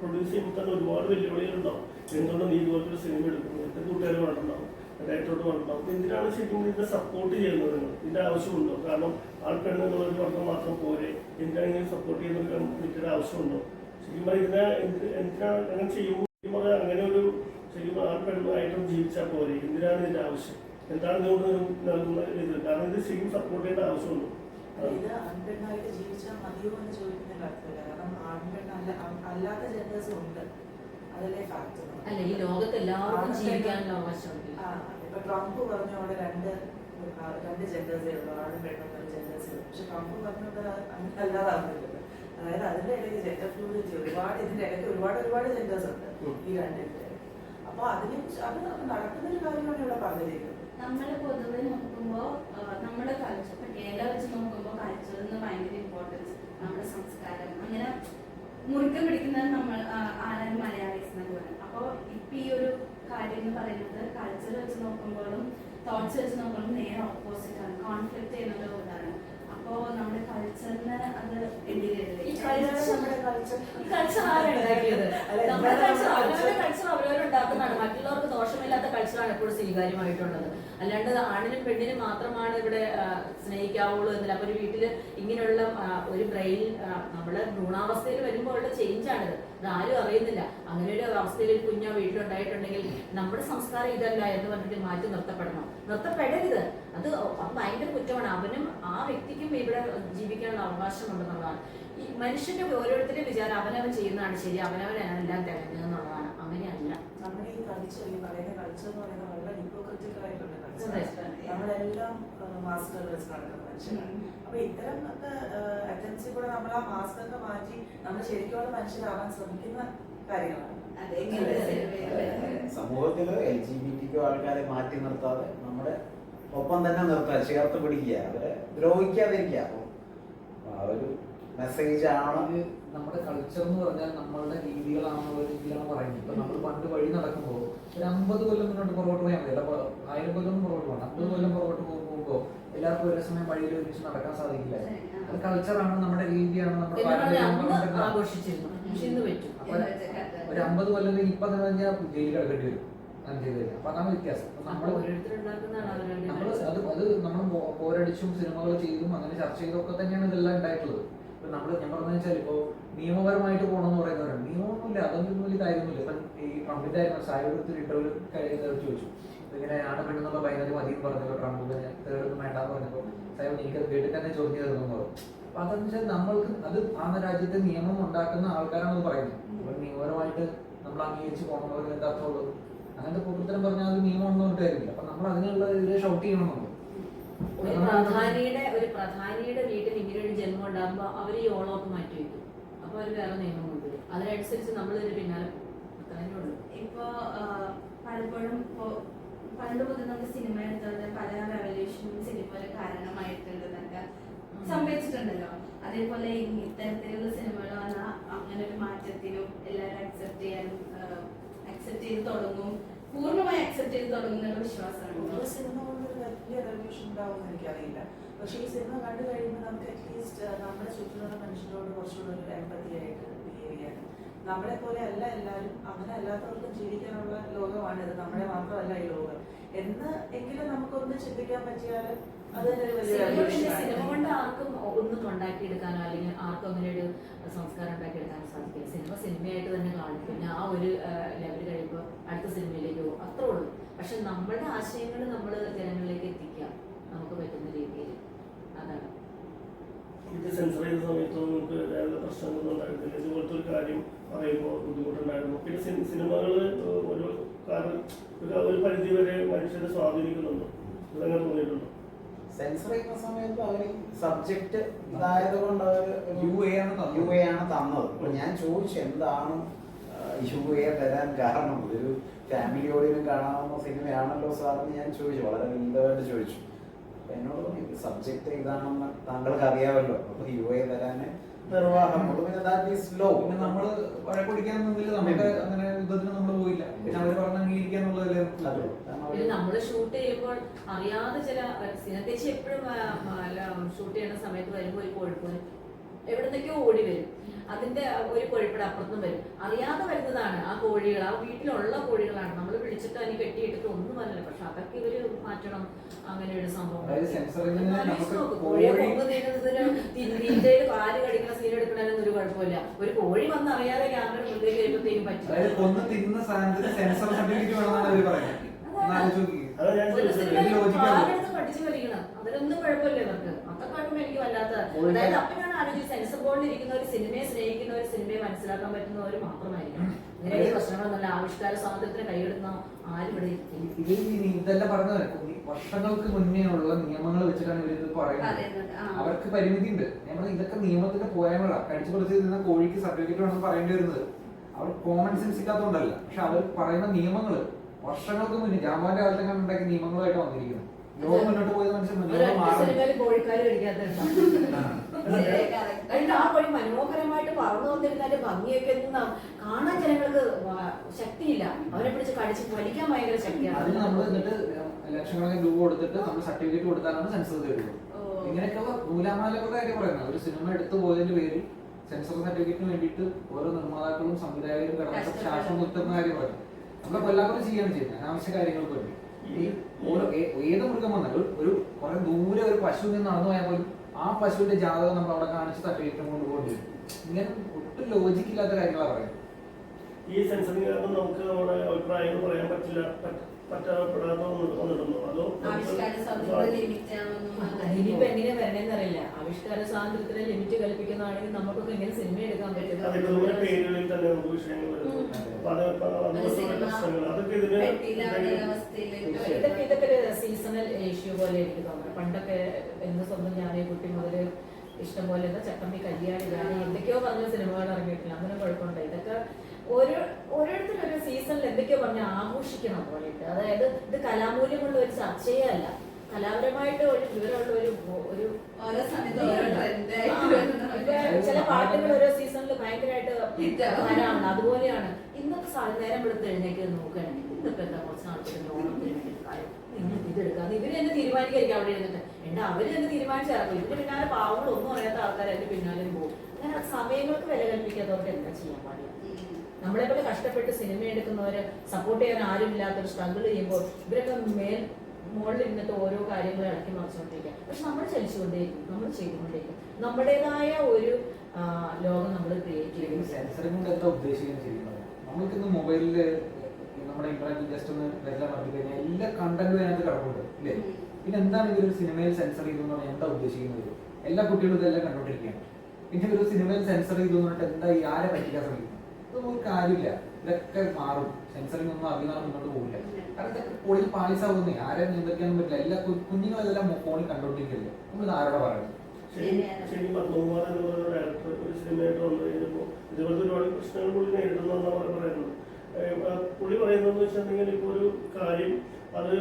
പ്രൊഡ്യൂസ് ചെയ്യുമ്പോൾ തന്നെ ഒരുപാട് വെല്ലുവിളികളുണ്ടാവും എന്തുകൊണ്ട് നീ ഇതുപോലത്തെ ഒരു സിനിമ എടുക്കുന്നത് എന്റെ കൂട്ടുകാർ പറഞ്ഞിട്ടുണ്ടാവും ഡയറക്ടറോട് പറഞ്ഞിട്ടുണ്ടാവും എന്തിനാണ് ശരിക്കും ഇതിന്റെ സപ്പോർട്ട് ചെയ്യുന്നത് ഇതിന്റെ ആവശ്യമുണ്ടോ? കാരണം ആൾ പെണ്ണെന്നുള്ള ഒരു വർഗം മാത്രം പോരെ. എന്തിനാണെങ്കിലും സപ്പോർട്ട് ചെയ്യുന്ന ഒരു കമ്മ്യൂണിറ്റിയുടെ ആവശ്യമുണ്ടോ? ശരിക്കും പറഞ്ഞാൽ ഇതിനെ എന്ത് എന്തിനാണ് അങ്ങനെ ചെയ്യുമ്പോൾ അങ്ങനെ ഒരു ശരിക്കും ആൾ പെണ്ണുമായിട്ടും ജീവിച്ചാൽ പോരെ. എന്തിനാണ് ഇതിന്റെ ആവശ്യം? എന്താണ് ഇതുകൊണ്ട് നൽകുന്ന ഇത് കാരണം ഇത് ശരിക്കും സപ്പോർട്ട് ചെയ്യേണ്ട ആവശ്യമുണ്ട്. ഇത് ആൺപെണ്ണായിട്ട് ജീവിച്ചാൽ മതിയോ എന്ന് ചോദിക്കുന്ന കാര്യത്തില്ല കാരണം ആൺപെണ്ണ് അല്ലാത്ത ജെൻഡേഴ്സും ഉണ്ട്. അതല്ലേ ഫാക്ടർ അല്ല ഈ ലോകത്ത് എല്ലാവർക്കും ജീവിക്കാനുള്ള അവകാശമുണ്ട്. ഇപ്പൊ ട്രംപ് പറഞ്ഞ അവിടെ രണ്ട് രണ്ട് ജെൻഡേഴ്സേ ഉള്ളൂ. ആണും പെണ്ണും ഒരു ജെൻഡേഴ്സേ ഉള്ളൂ. പക്ഷെ ട്രംപ് പറഞ്ഞത് അങ്ങനെ അല്ലാതാകുന്നില്ലല്ലോ അതായത് അതിന്റെ ഇടയ്ക്ക് ജെൻഡർ ഫ്ലൂയിഡിറ്റി ഒരുപാട് ഇതിന്റെ ഇടയ്ക്ക് ഒരുപാട് ഒരുപാട് ജെൻഡേഴ്സ് ഉണ്ട്. ഈ രണ്ടിന്റെ. അപ്പൊ അതിനെ അത് നടക്കുന്ന ഒരു കാര്യമാണ് ഇവിടെ പറഞ്ഞിരിക്കുന്നത്. നമ്മൾ പൊതുവെ നോക്കുമ്പോ ആ, നമ്മുടെ കൾച്ചർ ഇപ്പൊ കേരള വെച്ച് നോക്കുമ്പോ കൾച്ചറിന് ഭയങ്കര ഇമ്പോർട്ടൻസ് നമ്മുടെ സംസ്കാരം. അങ്ങനെ മുറുക്കം പിടിക്കുന്നത് നമ്മൾ ആരാണ് മലയാളീസ് എന്നൊക്കെ അപ്പോൾ ഇപ്പൊ ഈ ഒരു കാര്യം എന്ന് പറയുന്നത് കൾച്ചർ വെച്ച് നോക്കുമ്പോഴും തോട്ട്സ് വെച്ച് നോക്കുമ്പോഴും നേരെ ഓപ്പോസിറ്റ് ആണ്. കോൺഫ്ലിക്ട് ചെയ്യുന്ന ഒരു ഇതാണ് അപ്പോ നമ്മുടെ കൾച്ചറിന് അത് കൾച്ചർ അവരവരുടെ കൾച്ചർ അവരവരുണ്ടാക്കുന്നതാണ്. മറ്റുള്ളവർക്ക് ദോഷമില്ലാത്ത കൾച്ചറാണ് എപ്പോഴും സ്വീകാര്യമായിട്ടുള്ളത്. അല്ലാണ്ട് ആണിനും പെണ്ണിനും മാത്രമാണ് ഇവിടെ സ്നേഹിക്കാവുള്ളൂ എന്നില്ല. അപ്പൊ ഒരു വീട്ടിൽ ഇങ്ങനെയുള്ള ഒരു ബ്രെയിൻ നമ്മൾ ഭ്രൂണാവസ്ഥയിൽ വരുമ്പോൾ ഉള്ള ചേഞ്ച് ആണിത് ഇത് ആരും അറിയുന്നില്ല. അങ്ങനെ ഒരു അവസ്ഥയിൽ ഒരു കുഞ്ഞോ വീട്ടിലുണ്ടായിട്ടുണ്ടെങ്കിൽ നമ്മുടെ സംസ്കാരം ഇതല്ല എന്ന് പറഞ്ഞിട്ട് മാറ്റി നിർത്തപ്പെടണം? നിർത്തപ്പെടരുത്. അത് ഭയങ്കര കുറ്റമാണ്. അവനും ആ വ്യക്തിക്കും ഇവിടെ ജീവിക്കാനുള്ള അവകാശമുണ്ടെന്നുള്ളതാണ്. ഈ മനുഷ്യന്റെ ഓരോരുത്തരുടെയും വിചാരം അവനവൻ ചെയ്യുന്നതാണ് ശരി അവനവനാണ് എല്ലാം അങ്ങനെയല്ല. നമ്മുടെ ഈ കൾച്ചർ ഈ പറയുന്ന കൾച്ചർ എന്ന് പറയുന്നത് വളരെ ഹിപ്പോക്രറ്റിക് ആയിട്ടുള്ള കൾച്ചർ അതെ. നമ്മളെല്ലാം മാസ്ക് വെച്ച് നടക്കുന്ന മനുഷ്യരാണ്. അപ്പൊ ഇത്തരം അറ്റൻസി കൂടെ നമ്മൾ ആ മാസ്ക് ഒക്കെ മാറ്റി നമ്മൾ ശരിക്കുള്ള മനുഷ്യരാവാൻ ശ്രമിക്കുന്ന കാര്യങ്ങളാണ്. സമൂഹത്തിൽ എൽ ജി ബി ടിക്കോ ആൾക്കാരെ മാറ്റി നിർത്താതെ നമ്മുടെ ഒപ്പം തന്നെ നിർത്താൻ ചേർത്ത് പിടിക്കുക അവരെ ദ്രോഹിക്കാതിരിക്കുക. അപ്പോൾ ആ ഒരു മെസ്സേജ് ആണ് നമ്മുടെ കൾച്ചർ എന്ന് പറഞ്ഞാൽ നമ്മളുടെ രീതികളാണോ രീതിയിലാണ് പറയുന്നത്. ഇപ്പൊ നമ്മൾ പണ്ട് വഴി നടക്കുമ്പോൾ ഒരു അമ്പത് കൊല്ലം മുന്നോട്ട് പുറകോട്ട് പോയാൽ മതി. അല്ല ആയിരം കൊല്ലം പുറകോട്ട് പോകണം. അമ്പത് കൊല്ലം പുറകോട്ട് പോകുമ്പോൾ എല്ലാവർക്കും ഒരേ സമയം വഴിയിൽ ഒരുമിച്ച് നടക്കാൻ സാധിക്കില്ല. അത് കൾച്ചറാണ് നമ്മുടെ രീതിയാണ് നമ്മുടെ എന്ന് പറഞ്ഞാൽ. ആഘോഷിച്ചിരുന്നു. ഒരു അമ്പത് കൊല്ലം ഇപ്പൊ അങ്ങനെ കഴിഞ്ഞാൽ ജയിലിൽ കിടക്കേണ്ടി വരും. അപ്പൊ അതാണ് വ്യത്യാസം. നമ്മൾ നമ്മൾ അത് അത് നമ്മൾ പോരടിച്ചും സിനിമകൾ ചെയ്തും അങ്ങനെ ചർച്ച ചെയ്തൊക്കെ തന്നെയാണ് ഇതെല്ലാം ഉണ്ടായിട്ടുള്ളത്. ഇപ്പൊ നമ്മൾ ഞാൻ പറഞ്ഞു വെച്ചാൽ ഇപ്പോ നിയമപരമായിട്ട് പോകണമെന്ന് പറയുന്നവരുണ്ട് നിയമമൊന്നുമില്ല അതൊന്നും വലിയ കാര്യമൊന്നുമില്ല. ഇപ്പം ഈ ട്രംപിന്റെ ആയിരുന്നു സായുധത്തിൽ ഇന്റർവ്യൂ കാര്യം ചോദിച്ചു. ഇങ്ങനെ ആണ് പെണ്ണെന്നുള്ള ബൈനറി മതി എന്ന് പറഞ്ഞല്ലോ ട്രംപ് പിന്നെ തേർഡ് വേണ്ടാന്ന് പറഞ്ഞപ്പോ സാഹിബ് എനിക്കത് കേട്ടിട്ട് തന്നെ ചോദ്യം തരുന്നു പറഞ്ഞു. അപ്പൊ അതെന്ന് വെച്ചാൽ നമ്മൾക്ക് അത് ആ രാജ്യത്തെ നിയമം ഉണ്ടാക്കുന്ന ആൾക്കാരാണ് അത് പറയുന്നത്. അപ്പൊ നിയമപരമായിട്ട് നമ്മൾ അംഗീകരിച്ച് പോകണമെന്നവർ എന്താ അർത്ഥമുള്ളത് അങ്ങനത്തെ പൂർത്തരം പറഞ്ഞാൽ അത് നിയമം ഒന്നും ഇട്ട് കാര്യമില്ല. അപ്പൊ നമ്മൾ അതിനുള്ള ഷൗട്ട് ചെയ്യണം ഒരു പ്രധാനിയുടെ ഒരു പ്രധാനിയുടെ വീട്ടിൽ ഇങ്ങനെ ഒരു ഉണ്ടാകുമ്പോൾ അവർ ഈ ഓളമൊക്കെ മാറ്റി വെക്കും. അപ്പൊ അവർ വേറെ നിയമം കൊണ്ടുവരും. അതിനനുസരിച്ച് നമ്മൾ ഇതിന് പിന്നാലെ പോകും ഉള്ളൂ. ഇപ്പോ പലപ്പോഴും പണ്ട് മുതൽ നമുക്ക് സിനിമ എടുത്തത് പല റെവല്യൂഷൻ സിനിമയിൽ കാരണമായിട്ടുണ്ടെന്നൊക്കെ സംഭവിച്ചിട്ടുണ്ടല്ലോ. അതേപോലെ ഇത്തരത്തിലുള്ള സിനിമകൾ വന്നാൽ അങ്ങനെ ഒരു മാറ്റത്തിനും എല്ലാവരും അക്സെപ്റ്റ് ചെയ്യാനും അക്സെപ്റ്റ് ചെയ്ത് തുടങ്ങും. പൂർണമായി അക്സെപ്റ്റ് ചെയ്ത് തുടങ്ങുന്ന വിശ്വാസമാണ്. സിനിമ വലിയ റെവല്യൂഷൻ ഉണ്ടാവുമെന്ന് എനിക്കറിയില്ല. പക്ഷേ ഈ സിനിമ കണ്ടു കഴിയുമ്പോൾ നമുക്ക് അറ്റ്ലീസ്റ്റ് നമ്മുടെ ചുറ്റിലുള്ള മനുഷ്യരോട് കുറച്ചുകൂടെ ഒരു എമ്പതി ആയിട്ട് ബിഹേവ് ചെയ്യാൻ നമ്മളെ പോലെ അല്ല എല്ലാവരും അങ്ങനെ അല്ലാത്തവർക്കും ജീവിക്കാനുള്ള ലോകമാണിത് നമ്മളെ മാത്രമല്ല ഈ ലോകം. എന്ന് എങ്കിലും നമുക്കൊന്ന് ചിന്തിക്കാൻ പറ്റിയാൽ സിനിമ സിനിമ. കൊണ്ട് ആർക്കും ഒന്നും ഉണ്ടാക്കിയെടുക്കാനോ അല്ലെങ്കിൽ ആർക്കും അങ്ങനെ ഒരു സംസ്കാരം ഉണ്ടാക്കിയെടുക്കാനോ സാധിക്കില്ല. സിനിമ സിനിമയായിട്ട് തന്നെ കാണും. പിന്നെ ആ ഒരു ലെവൽ കഴിയുമ്പോൾ അടുത്ത ഉള്ളൂ പക്ഷെ നമ്മളുടെ ആശയങ്ങൾ നമ്മൾ ജനങ്ങളിലേക്ക് എത്തിക്കാം. നമുക്ക് പറ്റുന്ന രീതിയിൽ. അതാണ്. ഇത് സെൻസർ ചെയ്ത സമയത്ത് നമുക്ക് വേറെ പ്രശ്നങ്ങളൊന്നും ഉണ്ടായിരുന്നില്ല. ഇതുപോലത്തെ ഒരു കാര്യം പറയുമ്പോൾ ബുദ്ധിമുട്ടുണ്ടായിരുന്നു. പിന്നെ സിനി- സിനിമകൾ ഒരു കാരണം ഒരു- പരിധി വരെ മനുഷ്യരെ സ്വാധീനിക്കുന്നുണ്ട്. ഇതങ്ങനെ തോന്നിയിട്ടുണ്ടോ. സെൻസർ ചെയ്യുന്ന സമയത്ത് അവർ സബ്ജക്റ്റ് ഇതായത് കൊണ്ട് അവർ UA ആണ് തന്നത്. യു എ ആണ് തന്നത്. അപ്പൊ ഞാൻ ചോദിച്ചു എന്താണ് യു എ തരാൻ കാരണം ഒരു ഫാമിലി ഓടിനും കാണാവുന്ന സിനിമയാണല്ലോ സാർ എന്ന് ഞാൻ ചോദിച്ചു. വളരെ വലുതായിട്ട് ചോദിച്ചു. എന്നോട് പറഞ്ഞു സബ്ജക്റ്റ് ഇതാണെന്ന് താങ്കൾക്ക് അറിയാമല്ലോ. അപ്പൊ യു എ തരാൻ നിർവാഹമുള്ളൂ പിന്നെ ദാറ്റ് ഈസ് ലോ പിന്നെ നമ്മൾ വഴക്കൊടിക്കാൻ നിന്നില്ല. നമുക്ക് അങ്ങനെ യുദ്ധത്തിന് നമ്മൾ പോയില്ല. പിന്നെ അവർ പറഞ്ഞ അംഗീകരിക്കുക എന്നുള്ളതല്ലേ പിന്നെ നമ്മൾ ഷൂട്ട് ചെയ്യുമ്പോൾ അറിയാതെ ചില സിനത്തേച്ചി എപ്പോഴും ഷൂട്ട് ചെയ്യുന്ന സമയത്ത് വരുമ്പോൾ ഒരു കോഴിക്കോട് എവിടെ നിന്നൊക്കെയോ ഓടി വരും. അതിന്റെ ഒരു കോഴിപ്പട അപ്പുറത്തും വരും. അറിയാതെ വരുന്നതാണ് ആ കോഴികൾ. ആ വീട്ടിലുള്ള കോഴികളാണ്. നമ്മൾ വിളിച്ചിട്ട് അതിന് കെട്ടിയിട്ടിട്ട് ഒന്നും വരില്ല പക്ഷെ അതൊക്കെ ഇവർ മാറ്റണം. അങ്ങനെ ഒരു സംഭവം. കോഴിയെ കൊമ്പ് കൊന്നു പാൽ കാൽ കടിക്കുന്ന സീൻ എടുക്കണതിനൊന്നും ഒരു കുഴപ്പമില്ല. ഒരു കോഴി വന്ന് അറിയാതെ ക്യാമറ മുന്നിലേക്ക് വരുമ്പോഴത്തേക്കും അതായത് പറ്റും കൊന്ന് തിന്ന സാധനത്തിന് സെൻസർ സർട്ടിഫിക്കറ്റ് വേണമെന്നാണ് അവർ പറയുന്നത്. ഒന്ന് ആലോചിച്ച് നോക്കിയേ. ഞാൻ ഒരു ചോദിച്ചത്. സിനിമയിൽ ഇത് logic ആണ്. പാടെടുത്ത് പഠിച്ച് അതിലൊന്നും കുഴപ്പമില്ല ഇവർക്ക്. അതൊക്കെ എനിക്ക് വല്ലാത്ത അതായത് അപ്പൊ ആലോചിച്ച് സെൻസർ ബോർഡിൽ ഇരിക്കുന്ന ഒരു സിനിമയെ സ്നേഹിക്കുന്ന ഒരു സിനിമയെ മനസ്സിലാക്കാൻ പറ്റുന്നവർ മാത്രമായിരിക്കണം. ഇങ്ങനെ പ്രശ്നങ്ങളൊന്നുമല്ല. ആവിഷ്കാര സ്വാതന്ത്ര്യത്തിന് കൈയെടുക്കുന്ന ആരും ഇവിടെ ഇതെല്ലാം പറഞ്ഞത് വർഷങ്ങൾക്ക് മുന്നേ ഉള്ള നിയമങ്ങൾ വെച്ചിട്ടാണ് ഇവർ ഇത് പറയുന്നത്. അവർക്ക് പരിമിതി ഉണ്ട് നമ്മൾ ഇതൊക്കെ നിയമത്തിന്റെ പോരായ്മകളാണ് കടിച്ചു പറിച്ചു നിന്ന കോഴിക്ക് സർട്ടിഫിക്കറ്റ് വേണം പറയേണ്ടി വരുന്നത്. അവർ കോമൺ സെൻസ് ഇല്ലാത്തതുകൊണ്ടല്ല. പക്ഷെ അവർ പറയുന്ന നിയമങ്ങൾ വർഷങ്ങൾക്ക് മുന്നേ ജാമാന്റെ കാലത്തൊക്കെ ഉണ്ടാക്കിയ നിയമങ്ങളായിട്ട് വന്നിരിക്കുന്നത് ലോകം മുന്നോട്ട് പോയത് മനുഷ്യൻ എന്നിട്ട് ആ വഴി മനോഹരമായിട്ട് പറന്നു വന്നിരുന്നതിന്റെ ഭംഗിയൊക്കെ എന്താ കാണാൻ ജനങ്ങൾക്ക് ശക്തിയില്ല. അവരെ പിടിച്ച് കടിച്ച് വലിക്കാൻ ഭയങ്കര ശക്തിയാണ്. നമ്മൾ ലക്ഷക്കണക്കിന് രൂപ കൊടുത്തിട്ട് നമ്മൾ സർട്ടിഫിക്കറ്റ് കൊടുത്താലാണ് സെൻസർ തരുന്നത് ഇങ്ങനെയൊക്കെ ഇങ്ങനെയൊക്കെയുള്ള നൂലാമാലകളുടെ കാര്യം പറയുന്നത്. ഒരു സിനിമ എടുത്തു പോയതിന്റെ പേരിൽ സെൻസർ സർട്ടിഫിക്കറ്റിന് വേണ്ടിയിട്ട് ഓരോ നിർമ്മാതാക്കളും സംവിധായകരും കടന്ന ശാസ്ത്രം കൊടുത്തുന്ന നിർത്തുന്ന കാര്യം പറയും നമ്മളെ എല്ലാവരും ചെയ്യാണ് ചെയ്യുന്നത്. അനാവശ്യ കാര്യങ്ങൾക്ക് വേണ്ടി ഈ ഓരോ ഏത് മൃഗം വന്നാലും ഒരു- ഒരു കുറെ ദൂരെ ഒരു പശു നിന്ന് നടന്നു പോയാൽ പോലും ആ പശുവിന്റെ ജാതകം നമ്മൾ അവിടെ കാണിച്ച് സർട്ടിഫിക്കറ്റ് കൊണ്ടുപോകേണ്ടി വരും ഇങ്ങനെ ഒട്ടും ലോജിക്ക് ഇല്ലാത്ത കാര്യങ്ങളാണ് പറയുന്നത് ഈ സെൻസറിങ് കാരണം നമുക്ക് നമ്മുടെ അഭിപ്രായങ്ങൾ പറയാൻ പറ്റില്ല പറ്റ- പറ്റാപ്പെടാതെ അതോ ഇനിയിപ്പോ എങ്ങനെ വരണേന്ന് അറിയില്ല. ആവിഷ്കാര സ്വാതന്ത്ര്യത്തിന് ലിമിറ്റ് കൽപ്പിക്കുന്നതാണെങ്കിൽ നമുക്കൊക്കെ എങ്ങനെ സിനിമ എടുക്കാൻ പറ്റും. ഇതൊക്കെ ഒരു സീസണൽ ഇഷ്യൂ പോലെ എനിക്ക് തോന്നുന്നത് പണ്ടൊക്കെ എന്ന് സ്വന്തം ഞാൻ കുട്ടി മുതൽ ഇഷ്ടം പോലെ എന്താ ചട്ടമ്പി കല്യാണി ഗാനി എന്തൊക്കെയോ പറഞ്ഞ സിനിമകൾ ഇറങ്ങിയിട്ടില്ല അങ്ങനെ കുഴപ്പമുണ്ട്. ഇതൊക്കെ ഓരോ ഓരോരുത്തരും ഒരു സീസണിൽ എന്തൊക്കെയോ പറഞ്ഞ് ആഘോഷിക്കണം പോലെയുണ്ട്. അതായത് ഇത് കലാമൂല്യമുള്ള ഒരു ചർച്ചയേ അല്ല. കലാപരമായിട്ട് ഒരു വിവരമുള്ള ഒരു ഒരു ഓരോ സമയത്ത് ഓരോ ചില പാട്ടുകൾ ഓരോ സീസണിൽ ഭയങ്കരമായിട്ട് വരാണ് വരാറുണ്ട്. അതുപോലെയാണ് ഇന്നത്തെ സാധനം നേരം വെളുത്ത് എഴുന്നേക്ക് നോക്കുകയാണെങ്കിൽ ഇന്നത്തെ എന്താ കുറച്ച് നാളത്തേക്ക് ഓണത്തിന് വേണ്ടി ഇതെടുക്കാം ഇവർ തന്നെ തീരുമാനിക്കായിരിക്കും അവിടെ ഇരുന്നിട്ട്. എന്താ അവർ തന്നെ തീരുമാനിച്ചിറക്കും ഇതിന്റെ പിന്നാലെ പാവങ്ങൾ ഒന്നും അറിയാത്ത ആൾക്കാർ അതിന്റെ പിന്നാലെ പോകും. അങ്ങനെ സമയങ്ങൾക്ക് വില കൽപ്പിക്കാത്തവർക്ക് എന്താ ചെയ്യാൻ പാടില്ല? നമ്മളെ പോലെ കഷ്ടപ്പെട്ട് സിനിമ എടുക്കുന്നവര് സപ്പോർട്ട് ചെയ്യാൻ ആരുമില്ലാത്തൊരു സ്ട്രഗിൾ ചെയ്യുമ്പോൾ ഇവരൊക്കെ മേൽ മുകളിൽ ഇരുന്നിട്ട് ഓരോ കാര്യങ്ങൾ ഇളക്കി മറിച്ചുകൊണ്ടിരിക്കുക. പക്ഷെ നമ്മൾ ചലിച്ചുകൊണ്ടേയിരിക്കും നമ്മൾ ചെയ്തുകൊണ്ടേയിരിക്കും. നമ്മുടേതായ ഒരു ലോകം നമ്മൾ ക്രിയേറ്റ് ചെയ്യും സെൻസറിംഗ് കൊണ്ട് എന്താ ഉദ്ദേശിക്കുന്നത് ശരിക്കും നമ്മൾക്കിന്ന് മൊബൈലിൽ നമ്മുടെ ഇന്റർനെറ്റ് ജസ്റ്റ് ഒന്ന് എല്ലാം പറഞ്ഞു കഴിഞ്ഞാൽ എല്ലാ കണ്ടന്റും അതിനകത്ത് കിടപ്പുണ്ട് ഇല്ലേ? പിന്നെ എന്താണ് ഇതൊരു സിനിമയിൽ സെൻസർ ചെയ്തു എന്ന് പറഞ്ഞാൽ എന്താ ഉദ്ദേശിക്കുന്നത്? എല്ലാ കുട്ടികളും ഇതെല്ലാം കണ്ടോണ്ടിരിക്കുകയാണ് പിന്നെ ഒരു സിനിമയിൽ സെൻസർ ചെയ്തു പറഞ്ഞിട്ട് എന്താ ഈ ആരെ പറ്റിക്കാൻ ശ്രമിക്കുന്നത്? ഇതൊന്നും ഒരു കാര്യമില്ല. ഇതൊക്കെ മാറും. സെൻസറിംഗ് ഒന്നും അധികം മുന്നോട്ട് പോകില്ല ഇതൊക്കെ പൊളിയിൽ പാളിസാവുന്നേ ആരെ നിയന്ത്രിക്കാനും പറ്റില്ല. എല്ലാ കുഞ്ഞുങ്ങളെല്ലാം ഫോണിൽ കണ്ടോണ്ടിരിക്കല്ലേ നമ്മൾ ആരോടെ പറയുന്നത്. പ്രശ്നങ്ങൾ പുള്ളി പറയുന്നത്. പുള്ളി വെച്ചിട്ടുണ്ടെങ്കിൽ ഒരു കാര്യം അത്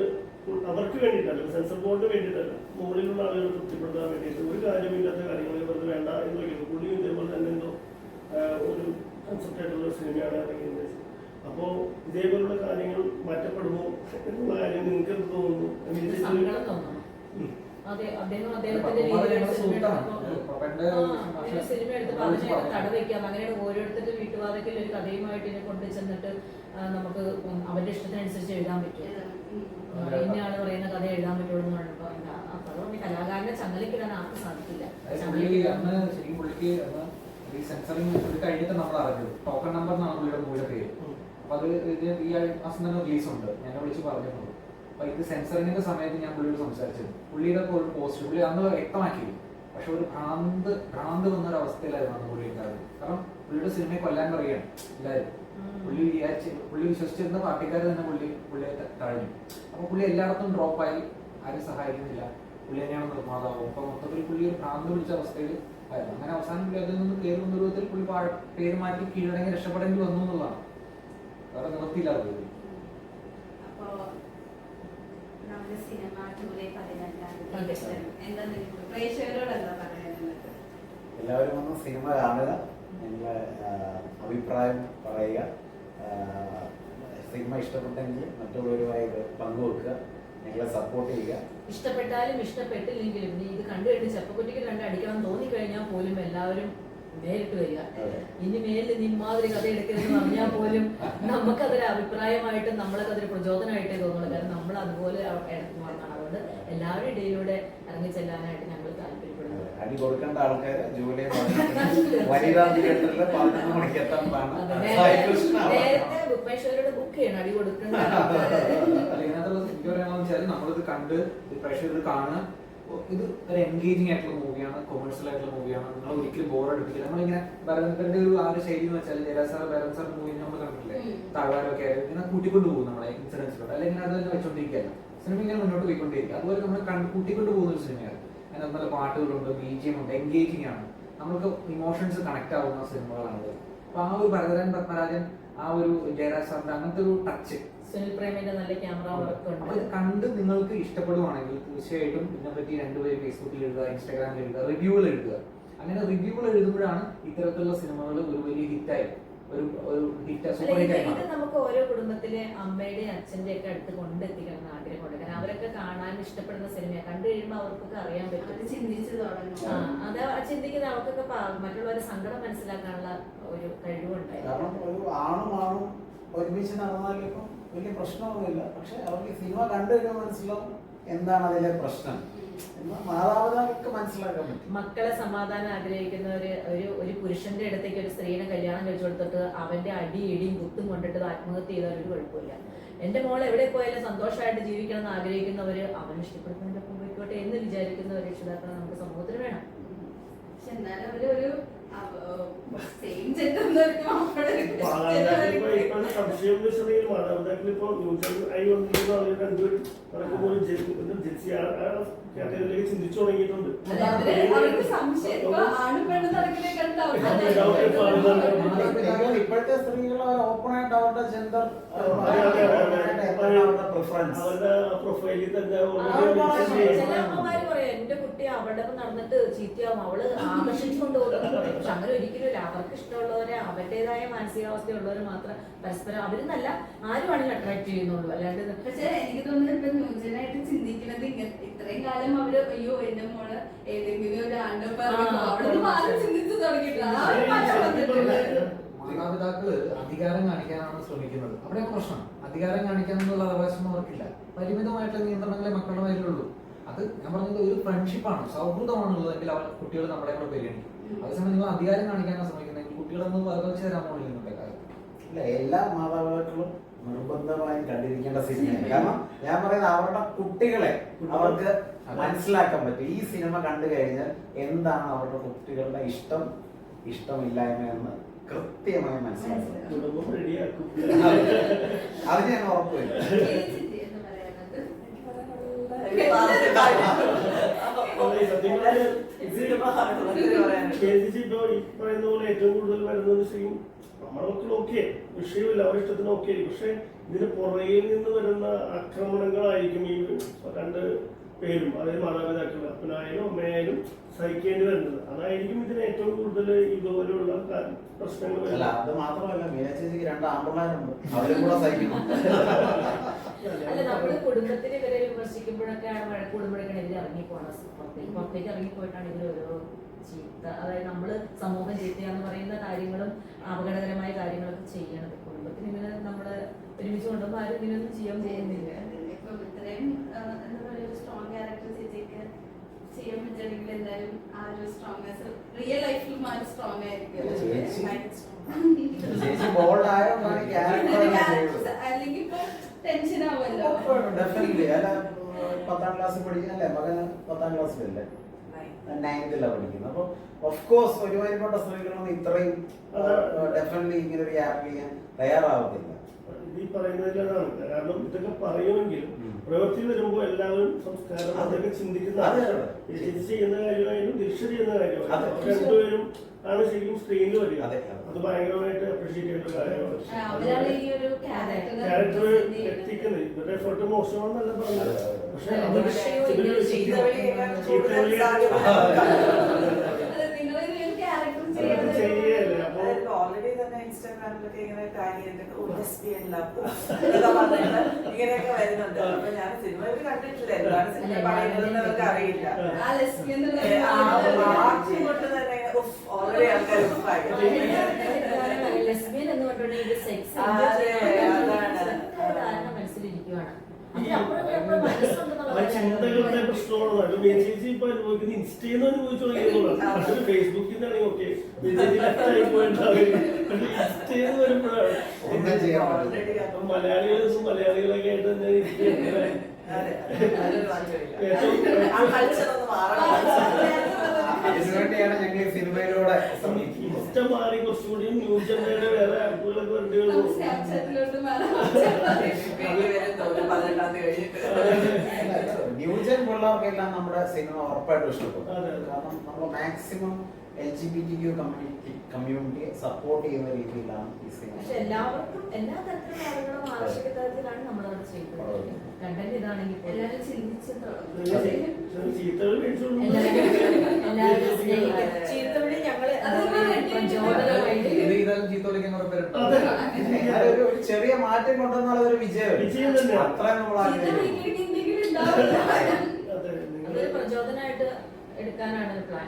അവർക്ക് വേണ്ടിയിട്ടല്ല സെൻസർ ബോർഡിന് വേണ്ടിയിട്ടല്ല. മുകളിലുള്ള ആളുകൾ തൃപ്തിപ്പെടുത്താൻ വേണ്ടിയിട്ട് ഒരു കാര്യമില്ലാത്ത കാര്യങ്ങൾ ഇവർക്ക് വേണ്ട എന്ന് വയ്ക്കുന്നു പുള്ളിയും ഇതേപോലെ തന്നെ എന്തോ ഒരു കൺസെപ്റ്റായിട്ടുള്ള സിനിമയാണ് ഇറങ്ങിയത് അപ്പോൾ ഇതേപോലുള്ള കാര്യങ്ങൾ മാറ്റപ്പെടുമോ എന്നുള്ള കാര്യം നിങ്ങൾക്ക് എന്ത് തോന്നുന്നു സിനിമ എടുത്ത് പറഞ്ഞു. തട വെക്കാം. അങ്ങനെയാണ് ഓരോരുത്തരുടെ വീട്ടുവാതക്കൽ ഒരു കഥയുമായിട്ട് ഇതിനെ കൊണ്ടു ചെന്നിട്ട് നമുക്ക് അവരുടെ ഇഷ്ടത്തിനനുസരിച്ച് എഴുതാൻ പറ്റും. ഇന്നയാണ് പറയുന്ന കഥ എഴുതാൻ പറ്റുള്ളൂ എന്ന് അപ്പൊ അതുകൊണ്ട് കലാകാരനെ ചങ്ങലക്കിടാൻ ആർക്കും സാധിക്കില്ല. സെൻസറിങ് കഴിഞ്ഞിട്ട് നമ്മൾ അറിഞ്ഞത് ടോക്കൺ നമ്പർ എന്നാണ് പുള്ളിയുടെ പേര്. അപ്പൊ അത് ഇത് ഈ മാസം തന്നെ റിലീസ് ഉണ്ട്. ഞാൻ വിളിച്ച് പറഞ്ഞിട്ടുണ്ട്. അപ്പൊ ഇത് സെൻസറിങ്ങിന്റെ സമയത്ത് ഞാൻ പുള്ളിയോട് സംസാരിച്ചിരുന്നു പുള്ളിയുടെ ഒരു പോസ്റ്റ് പുള്ളി അന്ന് വ്യക്തമാക്കി. പക്ഷെ ഒരു ഭ്രാന്ത് ഭ്രാന്ത് വന്നൊരു അവസ്ഥയിലായിരുന്നു അന്ന് പുള്ളി ഉണ്ടായത്. കാരണം പുള്ളിയുടെ സിനിമയെ കൊല്ലാൻ പറയുകയാണ് എല്ലാവരും. പുള്ളി വിചാരിച്ച് പുള്ളി വിശ്വസിച്ചിരുന്ന പാർട്ടിക്കാർ തന്നെ പുള്ളി പുള്ളിയെ തഴഞ്ഞു അപ്പൊ പുള്ളി എല്ലായിടത്തും ഡ്രോപ്പായി ആരും സഹായിക്കുന്നില്ല. പുള്ളി തന്നെയാണ് നിർമ്മാതാവും. അപ്പൊ മൊത്തത്തിൽ പുള്ളി ഒരു ഭ്രാന്ത് പിടിച്ച അവസ്ഥയിൽ ആയിരുന്നു. അങ്ങനെ അവസാനം പുള്ളി അതിൽ നിന്ന് കയറുന്ന രൂപത്തിൽ പുള്ളി പേര് മാറ്റി കീഴടങ്ങി രക്ഷപ്പെടേണ്ടി വന്നു എന്നുള്ളതാണ്. വേറെ നിവൃത്തിയില്ലാതെ പോയി. എല്ലാവരും വന്ന് സിനിമ കാണുക നിങ്ങളെ അഭിപ്രായം പറയുക സിനിമ ഇഷ്ടപ്പെട്ടെങ്കിൽ മറ്റുള്ളവരുമായി പങ്കുവെക്കുക നിങ്ങളെ സപ്പോർട്ട് ചെയ്യുക. ഇഷ്ടപ്പെട്ടാലും ഇഷ്ടപ്പെട്ടില്ലെങ്കിലും നീ ഇത് കണ്ടു കഴിഞ്ഞ് ചെപ്പക്കുറ്റിക്ക് രണ്ട് തോന്നി തോന്നിക്കഴിഞ്ഞാൽ പോലും എല്ലാവരും നേരിട്ട് വരിക. ഇനി മേലിൽ നിന്മാതിരി കഥ എടുക്കരുതെന്ന് പറഞ്ഞാൽ പോലും നമുക്കതൊരു അഭിപ്രായമായിട്ട് നമ്മളെ അതൊരു പ്രചോദനമായിട്ടേ തോന്നുള്ളൂ. കാരണം നമ്മൾ അതുപോലെ എടുത്തു വന്നതാണ് അതുകൊണ്ട് എല്ലാവരുടെ ഇടയിലൂടെ ഇറങ്ങി ചെല്ലാനായിട്ട് ഞങ്ങൾ താല്പര്യപ്പെടുന്നു. അടി കൊടുക്കേണ്ട ആൾക്കാർ ജൂലൈ പതിനെട്ടിന് വനിതാ തിയേറ്ററിൽ പതിനൊന്ന് മണിക്ക് എത്താൻ അതെ, സായി കൃഷ്ണ നേരത്തെ ബുക്ക് മൈ ഷോയിലൂടെ ബുക്ക് ചെയ്യണം അടി കൊടുക്കേണ്ട ആൾക്കാര്. എനിക്ക് നമ്മളിത് കണ്ട് പ്രേക്ഷകർ കാണുക ഇത് ഒരു എൻഗേജിങ് ആയിട്ടുള്ള മൂവിയാണ് കൊമേഴ്സ്യൽ ആയിട്ടുള്ള മൂവിയാണ് നിങ്ങൾ ഒരിക്കലും ബോർ അടിപ്പിക്കില്ല. നമ്മളിങ്ങനെ ഭരതന്റെ ഒരു ആ ഒരു ശൈലി എന്ന് വെച്ചാൽ Jayaraj sir Bharath sir movie നമ്മൾ കണ്ടിട്ടില്ലേ? താഴ്വാരൊക്കെ ആയാലും ഇങ്ങനെ കൂട്ടിക്കൊണ്ട് പോകും നമ്മളെ ഇൻസിഡൻസിലോട്ട് അല്ലെങ്കിൽ അത് തന്നെ വെച്ചോണ്ടിരിക്കുകയല്ല. സിനിമ ഇങ്ങനെ മുന്നോട്ട് പോയിക്കൊണ്ടിരിക്കുക. അതുപോലെ നമ്മൾ കണ്ട് കൂട്ടിക്കൊണ്ട് പോകുന്ന ഒരു സിനിമയാണ് അതിനകത്ത് നല്ല പാട്ടുകളുണ്ട് ബി ജി എം ഉണ്ട് എൻഗേജിങ് ആണ്. നമ്മൾക്ക് ഇമോഷൻസ് കണക്ട് ആവുന്ന സിനിമകളാണ് അപ്പൊ ആ ഒരു ഭരതൻ പത്മരാജൻ ആ ഒരു ജയരാജ് സാറിന്റെ അങ്ങനത്തെ ഒരു ടച്ച് സുനിൽ പ്രേമിന്റെ നല്ല ക്യാമറ വർക്ക് ഉണ്ട്. കണ്ട് നിങ്ങൾക്ക് ഇഷ്ടപ്പെടുവാണെങ്കിൽ തീർച്ചയായിട്ടും ഇതിനെപ്പറ്റി രണ്ടുപേരും ഫേസ്ബുക്കിൽ എഴുതുക ഇൻസ്റ്റാഗ്രാമിൽ എഴുതുക റിവ്യൂകൾ എഴുതുക. അങ്ങനെ റിവ്യൂകൾ എഴുതുമ്പോഴാണ് ഇത്തരത്തിലുള്ള സിനിമകൾ ഒരു വലിയ ഹിറ്റായി ഒരു ഒരു ഹിറ്റ് സൂപ്പർ നമുക്ക് ഓരോ കുടുംബത്തിലെ അമ്മയുടെയും അച്ഛന്റെ ഒക്കെ അടുത്ത് കൊണ്ടെത്തിക്കണം എന്ന് ആഗ്രഹമുണ്ട് കാരണം അവരൊക്കെ കാണാൻ ഇഷ്ടപ്പെടുന്ന സിനിമയാണ്. കണ്ടു കഴിയുമ്പോൾ അവർക്കൊക്കെ അറിയാൻ അത് പറ്റും ചിന്തിച്ചു തുടങ്ങും അത് ആ ചിന്തിക്കുന്ന അവർക്കൊക്കെ മറ്റുള്ളവരെ മറ്റുള്ളവരുടെ സങ്കടം മനസ്സിലാക്കാനുള്ള ഒരു കഴിവുണ്ടായിരുന്നു. കാരണം ഒരു ആണും ആണും ഒരുമിച്ച് നടന്നാലും വലിയ പ്രശ്നമൊന്നുമില്ല. പക്ഷെ അവർക്ക് സിനിമ കണ്ടു കഴിഞ്ഞാൽ മനസ്സിലാവും എന്താണ് അതിലെ പ്രശ്നം. എന്ന് മാതാപിതാക്കൾക്ക് മനസ്സിലാക്കാൻ പറ്റും. മക്കളെ സമാധാനം ആഗ്രഹിക്കുന്ന ഒരു ഒരു ഒരു പുരുഷന്റെ അടുത്തേക്ക് ഒരു സ്ത്രീനെ കല്യാണം കഴിച്ചു കൊടുത്തിട്ട് അവന്റെ അടി ഇടിയും കുത്തും കൊണ്ടിട്ട് ആത്മഹത്യ ചെയ്താൽ ഒരു കുഴപ്പമില്ല. എന്റെ മോൾ എവിടെ പോയാലും സന്തോഷമായിട്ട് ജീവിക്കണം എന്ന് ആഗ്രഹിക്കുന്നവര് അവൻ ഇഷ്ടപ്പെടുന്നതിന്റെ ഒപ്പം പോയിക്കോട്ടെ എന്ന് വിചാരിക്കുന്ന ഒരു രക്ഷിതാക്കളെ നമുക്ക് സമൂഹത്തിന് വേണം. പക്ഷെ എന്നാലും അവർ ഒരു സംശയം മാതാപിതാക്കൾ ഇപ്പൊ ന്യൂസ് ആയി വന്നിരിക്കുന്ന ആളുകൾ രണ്ടുപേരും നടക്കുമ്പോൾ ജെൻസി കാറ്റഗറിയിലേക്ക് ചിന്തിച്ചു തുടങ്ങിയിട്ടുണ്ട്. ഇപ്പോഴത്തെ സ്ത്രീകൾ ഓപ്പൺ ആയിട്ട് അവരുടെ ജെൻഡർ. അവരുടെ പ്രൊഫൈലിൽ തന്നെ എന്റെ കുട്ടി അവളുടെ നടന്നിട്ട് ചീത്തയാവും. അവൾ ആകർഷിച്ചുകൊണ്ട് പക്ഷെ അങ്ങനെ ഒരിക്കലും അവർക്ക് ഇഷ്ടമുള്ളവരെ അവരുടേതായ മാനസികാവസ്ഥയുള്ളവർ മാത്രം പരസ്പരം അവരെന്നല്ല ആരും ആണെങ്കിലും അട്രാക്ട് ചെയ്യുന്നുള്ളൂ. അല്ലാണ്ട് പക്ഷെ എനിക്ക് തോന്നുന്നു ഇപ്പൊ ന്യൂജനായിട്ട് ചിന്തിക്കുന്നത് ഇങ്ങനെ ഇത്രയും കാലം അവർ അയ്യോ എന്റെ മോൾ ഏതെങ്കിലും ഒരു ആണ്ട് പറഞ്ഞു ആ. അവിടെ മാറി ചിന്തിച്ചു തുടങ്ങിയിട്ടില്ല മാതാപിതാക്കൾ അധികാരം കാണിക്കാനാണ് ശ്രമിക്കുന്നത്. അവിടെ പ്രശ്നം. അധികാരം കാണിക്കാനുള്ള അവകാശം അവർക്കില്ല. പരിമിതമായിട്ടുള്ള നിയന്ത്രണങ്ങളെ മക്കളുടെ മേലുള്ളൂ അത് ഞാൻ പറഞ്ഞത് ഒരു ഫ്രണ്ട്ഷിപ്പാണ് സൗഹൃദമാണുള്ളതെങ്കിൽ അവർ കുട്ടികൾ നമ്മളെ കൂടെ പരിഗണിക്കും. അതേസമയം നിങ്ങൾ അധികാരം കാണിക്കാനാണ് ശ്രമിക്കുന്നതെങ്കിൽ കുട്ടികളൊന്നും വകവച്ച് തരാൻ പോകുന്നില്ല ഇന്നത്തെ ഇല്ല എല്ലാ മാതാപിതാക്കളും നിർബന്ധമായും കണ്ടിരിക്കേണ്ട സിനിമയാണ്. കാരണം ഞാൻ പറയുന്നത് അവരുടെ കുട്ടികളെ. അവർക്ക് മനസ്സിലാക്കാൻ പറ്റും. ഈ സിനിമ കണ്ടു കഴിഞ്ഞാൽ എന്താണ് അവരുടെ കുട്ടികളുടെ ഇഷ്ടം? ഇഷ്ടമില്ലായ്മ എന്ന് കൃത്യമായി മനസ്സിലാക്കും അത് ഞാൻ ഉറപ്പുവരും പറയുന്ന പോലെ ഏറ്റവും കൂടുതൽ വരുന്ന ഒരു സീൻ നമ്മുടെ മക്കൾ ഓക്കെ വിഷയമില്ല അവരുടെ ഇഷ്ടത്തിന് ഓക്കെ പക്ഷെ ഇതിന് പുറകിൽ നിന്ന് വരുന്ന ആക്രമണങ്ങളായിരിക്കും ഈ രണ്ട് പേരും അതായത് മാതാപിതാക്കൾ അപ്പനായാലും അമ്മയായാലും സഹിക്കേണ്ടി വരുന്നത്. അതായിരിക്കും ഇതിന് ഏറ്റവും കൂടുതൽ ഇതുപോലെയുള്ള പ്രശ്നങ്ങൾ അല്ല അത് മാത്രമല്ല മീന ചേച്ചിക്ക് രണ്ട് ആമ്പിള്ളേരുണ്ട് അവരും കൂടെ സഹിക്കുന്നു അല്ല നമ്മൾ കുടുംബത്തിനെ ഇവരെ വിമർശിക്കുമ്പോഴൊക്കെയാണ് വഴക്കൂടുമ്പോഴൊക്കെയാണ് ഇവർ ഇറങ്ങി പോണത് പുറത്തേക്ക്. പുറത്തേക്ക് ഇറങ്ങി പോയിട്ടാണ് ഓരോ ചീത്ത അതായത് നമ്മൾ സമൂഹം ചീത്തയാന്ന് പറയുന്ന കാര്യങ്ങളും അപകടകരമായ കാര്യങ്ങളൊക്കെ ചെയ്യണത്. കുടുംബത്തിന് ഇങ്ങനെ നമ്മൾ ഒരുമിച്ച് കൊണ്ടുപോകുമ്പോൾ ആരും ഇങ്ങനെയൊന്നും ചെയ്യാൻ പോകുന്നില്ല. ആ, എന്താ പറയുക ഒരു സ്ട്രോങ് ക്യാരക്ടർ ചേച്ചിക്ക് ചെയ്യാൻ പറ്റുകയാണെങ്കിൽ എന്തായാലും ആ ഒരു സ്ട്രോങ്നെസ് റിയൽ ലൈഫിലും ആ ഒരു സ്ട്രോങ് ആയിരിക്കും. അല്ലെങ്കിൽ ഇപ്പൊ ടെൻഷൻ ആവുമല്ലോ. ഡെഫിനറ്റ്ലി അല്ല പത്താം ക്ലാസ് പഠിക്കുന്നല്ലേ മകൻ പത്താം ക്ലാസ്സിലല്ലേ നയൻത്തിലാണ് പഠിക്കുന്നത്. അപ്പോൾ ഓഫ് കോഴ്സ് ഒരുമാതിരിപ്പെട്ട സ്ത്രീകളൊന്നും ഇത്രയും ഡെഫിനറ്റ്ലി ഇങ്ങനെ ഒരു ക്യാരക്ടർ ചെയ്യാൻ തയ്യാറാവത്തില്ല. ഈ പറയുന്നതിലാണ് കാരണം ഇതൊക്കെ പറയുമെങ്കിലും ഉം. പ്രവൃത്തി വരുമ്പോൾ എല്ലാവരും സംസ്കാരം അതൊക്കെ ചിന്തിക്കുന്നതാണ് അതെ, അതെ. ചെയ്യുന്ന കാര്യമായാലും ദീക്ഷ ചെയ്യുന്ന കാര്യമായാലും രണ്ടുപേരും ആണ് ശരിക്കും സ്ക്രീനിൽ വരിക. അതെ, ഭയങ്കരമായിട്ട് അപ്രീഷിയേറ്റ് ചെയ്യേണ്ട ഒരു കാര്യമാണ്. ആ, ഈ ഒരു ക്യാരക്ടർ എത്തിക്കുന്നത്. ഇവരുടെ എഫേർട്ട് മോശമാണെന്നല്ല പറഞ്ഞത്. പക്ഷെ അതെ, അവർ വിഷയവും ഇൻസ്റ്റാഗ്രാമിലൊക്കെ ഇങ്ങനെ ടാഗ് ചെയ്തിട്ട് "ഓ, love" എന്നൊക്കെ ഇങ്ങനെയൊക്കെ വരുന്നുണ്ട്. അപ്പൊ ഞാൻ സിനിമ സിനിമയിൽ കണ്ടിട്ടില്ല. എന്താണ് സിനിമ പറയുന്നത് അവർക്ക് അറിയില്ല. കൊണ്ട് തന്നെ ഓൾറെഡി ആൾക്കാർ. ലെസ്ബിയൻ എന്ന് പറഞ്ഞിട്ടുണ്ടെങ്കിൽ സെക്സ് ആ, അതെ, അതാണ്. ധാരണ മനസ്സിലിരിക്കുവാണ് അതിനപ്പുറം നമ്മുടെ ബി സി ചേച്ചി ഇപ്പൊ അനുഭവിക്കുന്നത് ഇൻസ്റ്റയിൽ നിന്ന് അനുഭവിച്ചു തുടങ്ങിയതുകൊണ്ടാണ് അത് ഫേസ്ബുക്കിൽ നിന്നാണെങ്കിൽ ഓക്കെ. ചേച്ചി ലെഫ്റ്റ് ആയി പോയിട്ടുണ്ടാവില്ല ഇൻസ്റ്റയിൽ നിന്ന് വരുമ്പോഴാണ് മലയാളികളും മലയാളികളൊക്കെ ആയിട്ട് തന്നെ. അതിനുവേണ്ടിയാണ് ഞങ്ങൾ ഈ സിനിമയിലൂടെ ഇഷ്ടം മാറി കുറച്ചുകൂടി ന്യൂ ജനറേഷൻ വേറെ ആപ്പുകളൊക്കെ കഴിഞ്ഞിട്ട് ന്യൂജൻ പിള്ളേർക്കെല്ലാം നമ്മുടെ സിനിമ ഉറപ്പായിട്ടും ഇഷ്ടപ്പെടും. കാരണം നമ്മൾ maximum L G B T Q community കമ്മ്യൂണിറ്റിയെ support ചെയ്യുന്ന രീതിയിലാണ് ഈ സിനിമ പക്ഷെ എല്ലാവർക്കും എല്ലാ തരത്തിലുള്ള ആളുകളും നമ്മൾ നമ്മളത് ചെയ്തത് കണ്ടന്റ് ഇതാണെങ്കിൽ. എല്ലാവരും ഞങ്ങൾ അതെ. ഒരു- ചെറിയ മാറ്റം കൊണ്ടുവന്നാൽ ഒരു വിജയം അത്ര നമ്മൾ അതെ. പ്രചോദനമായിട്ട് എടുക്കാനാണ് plan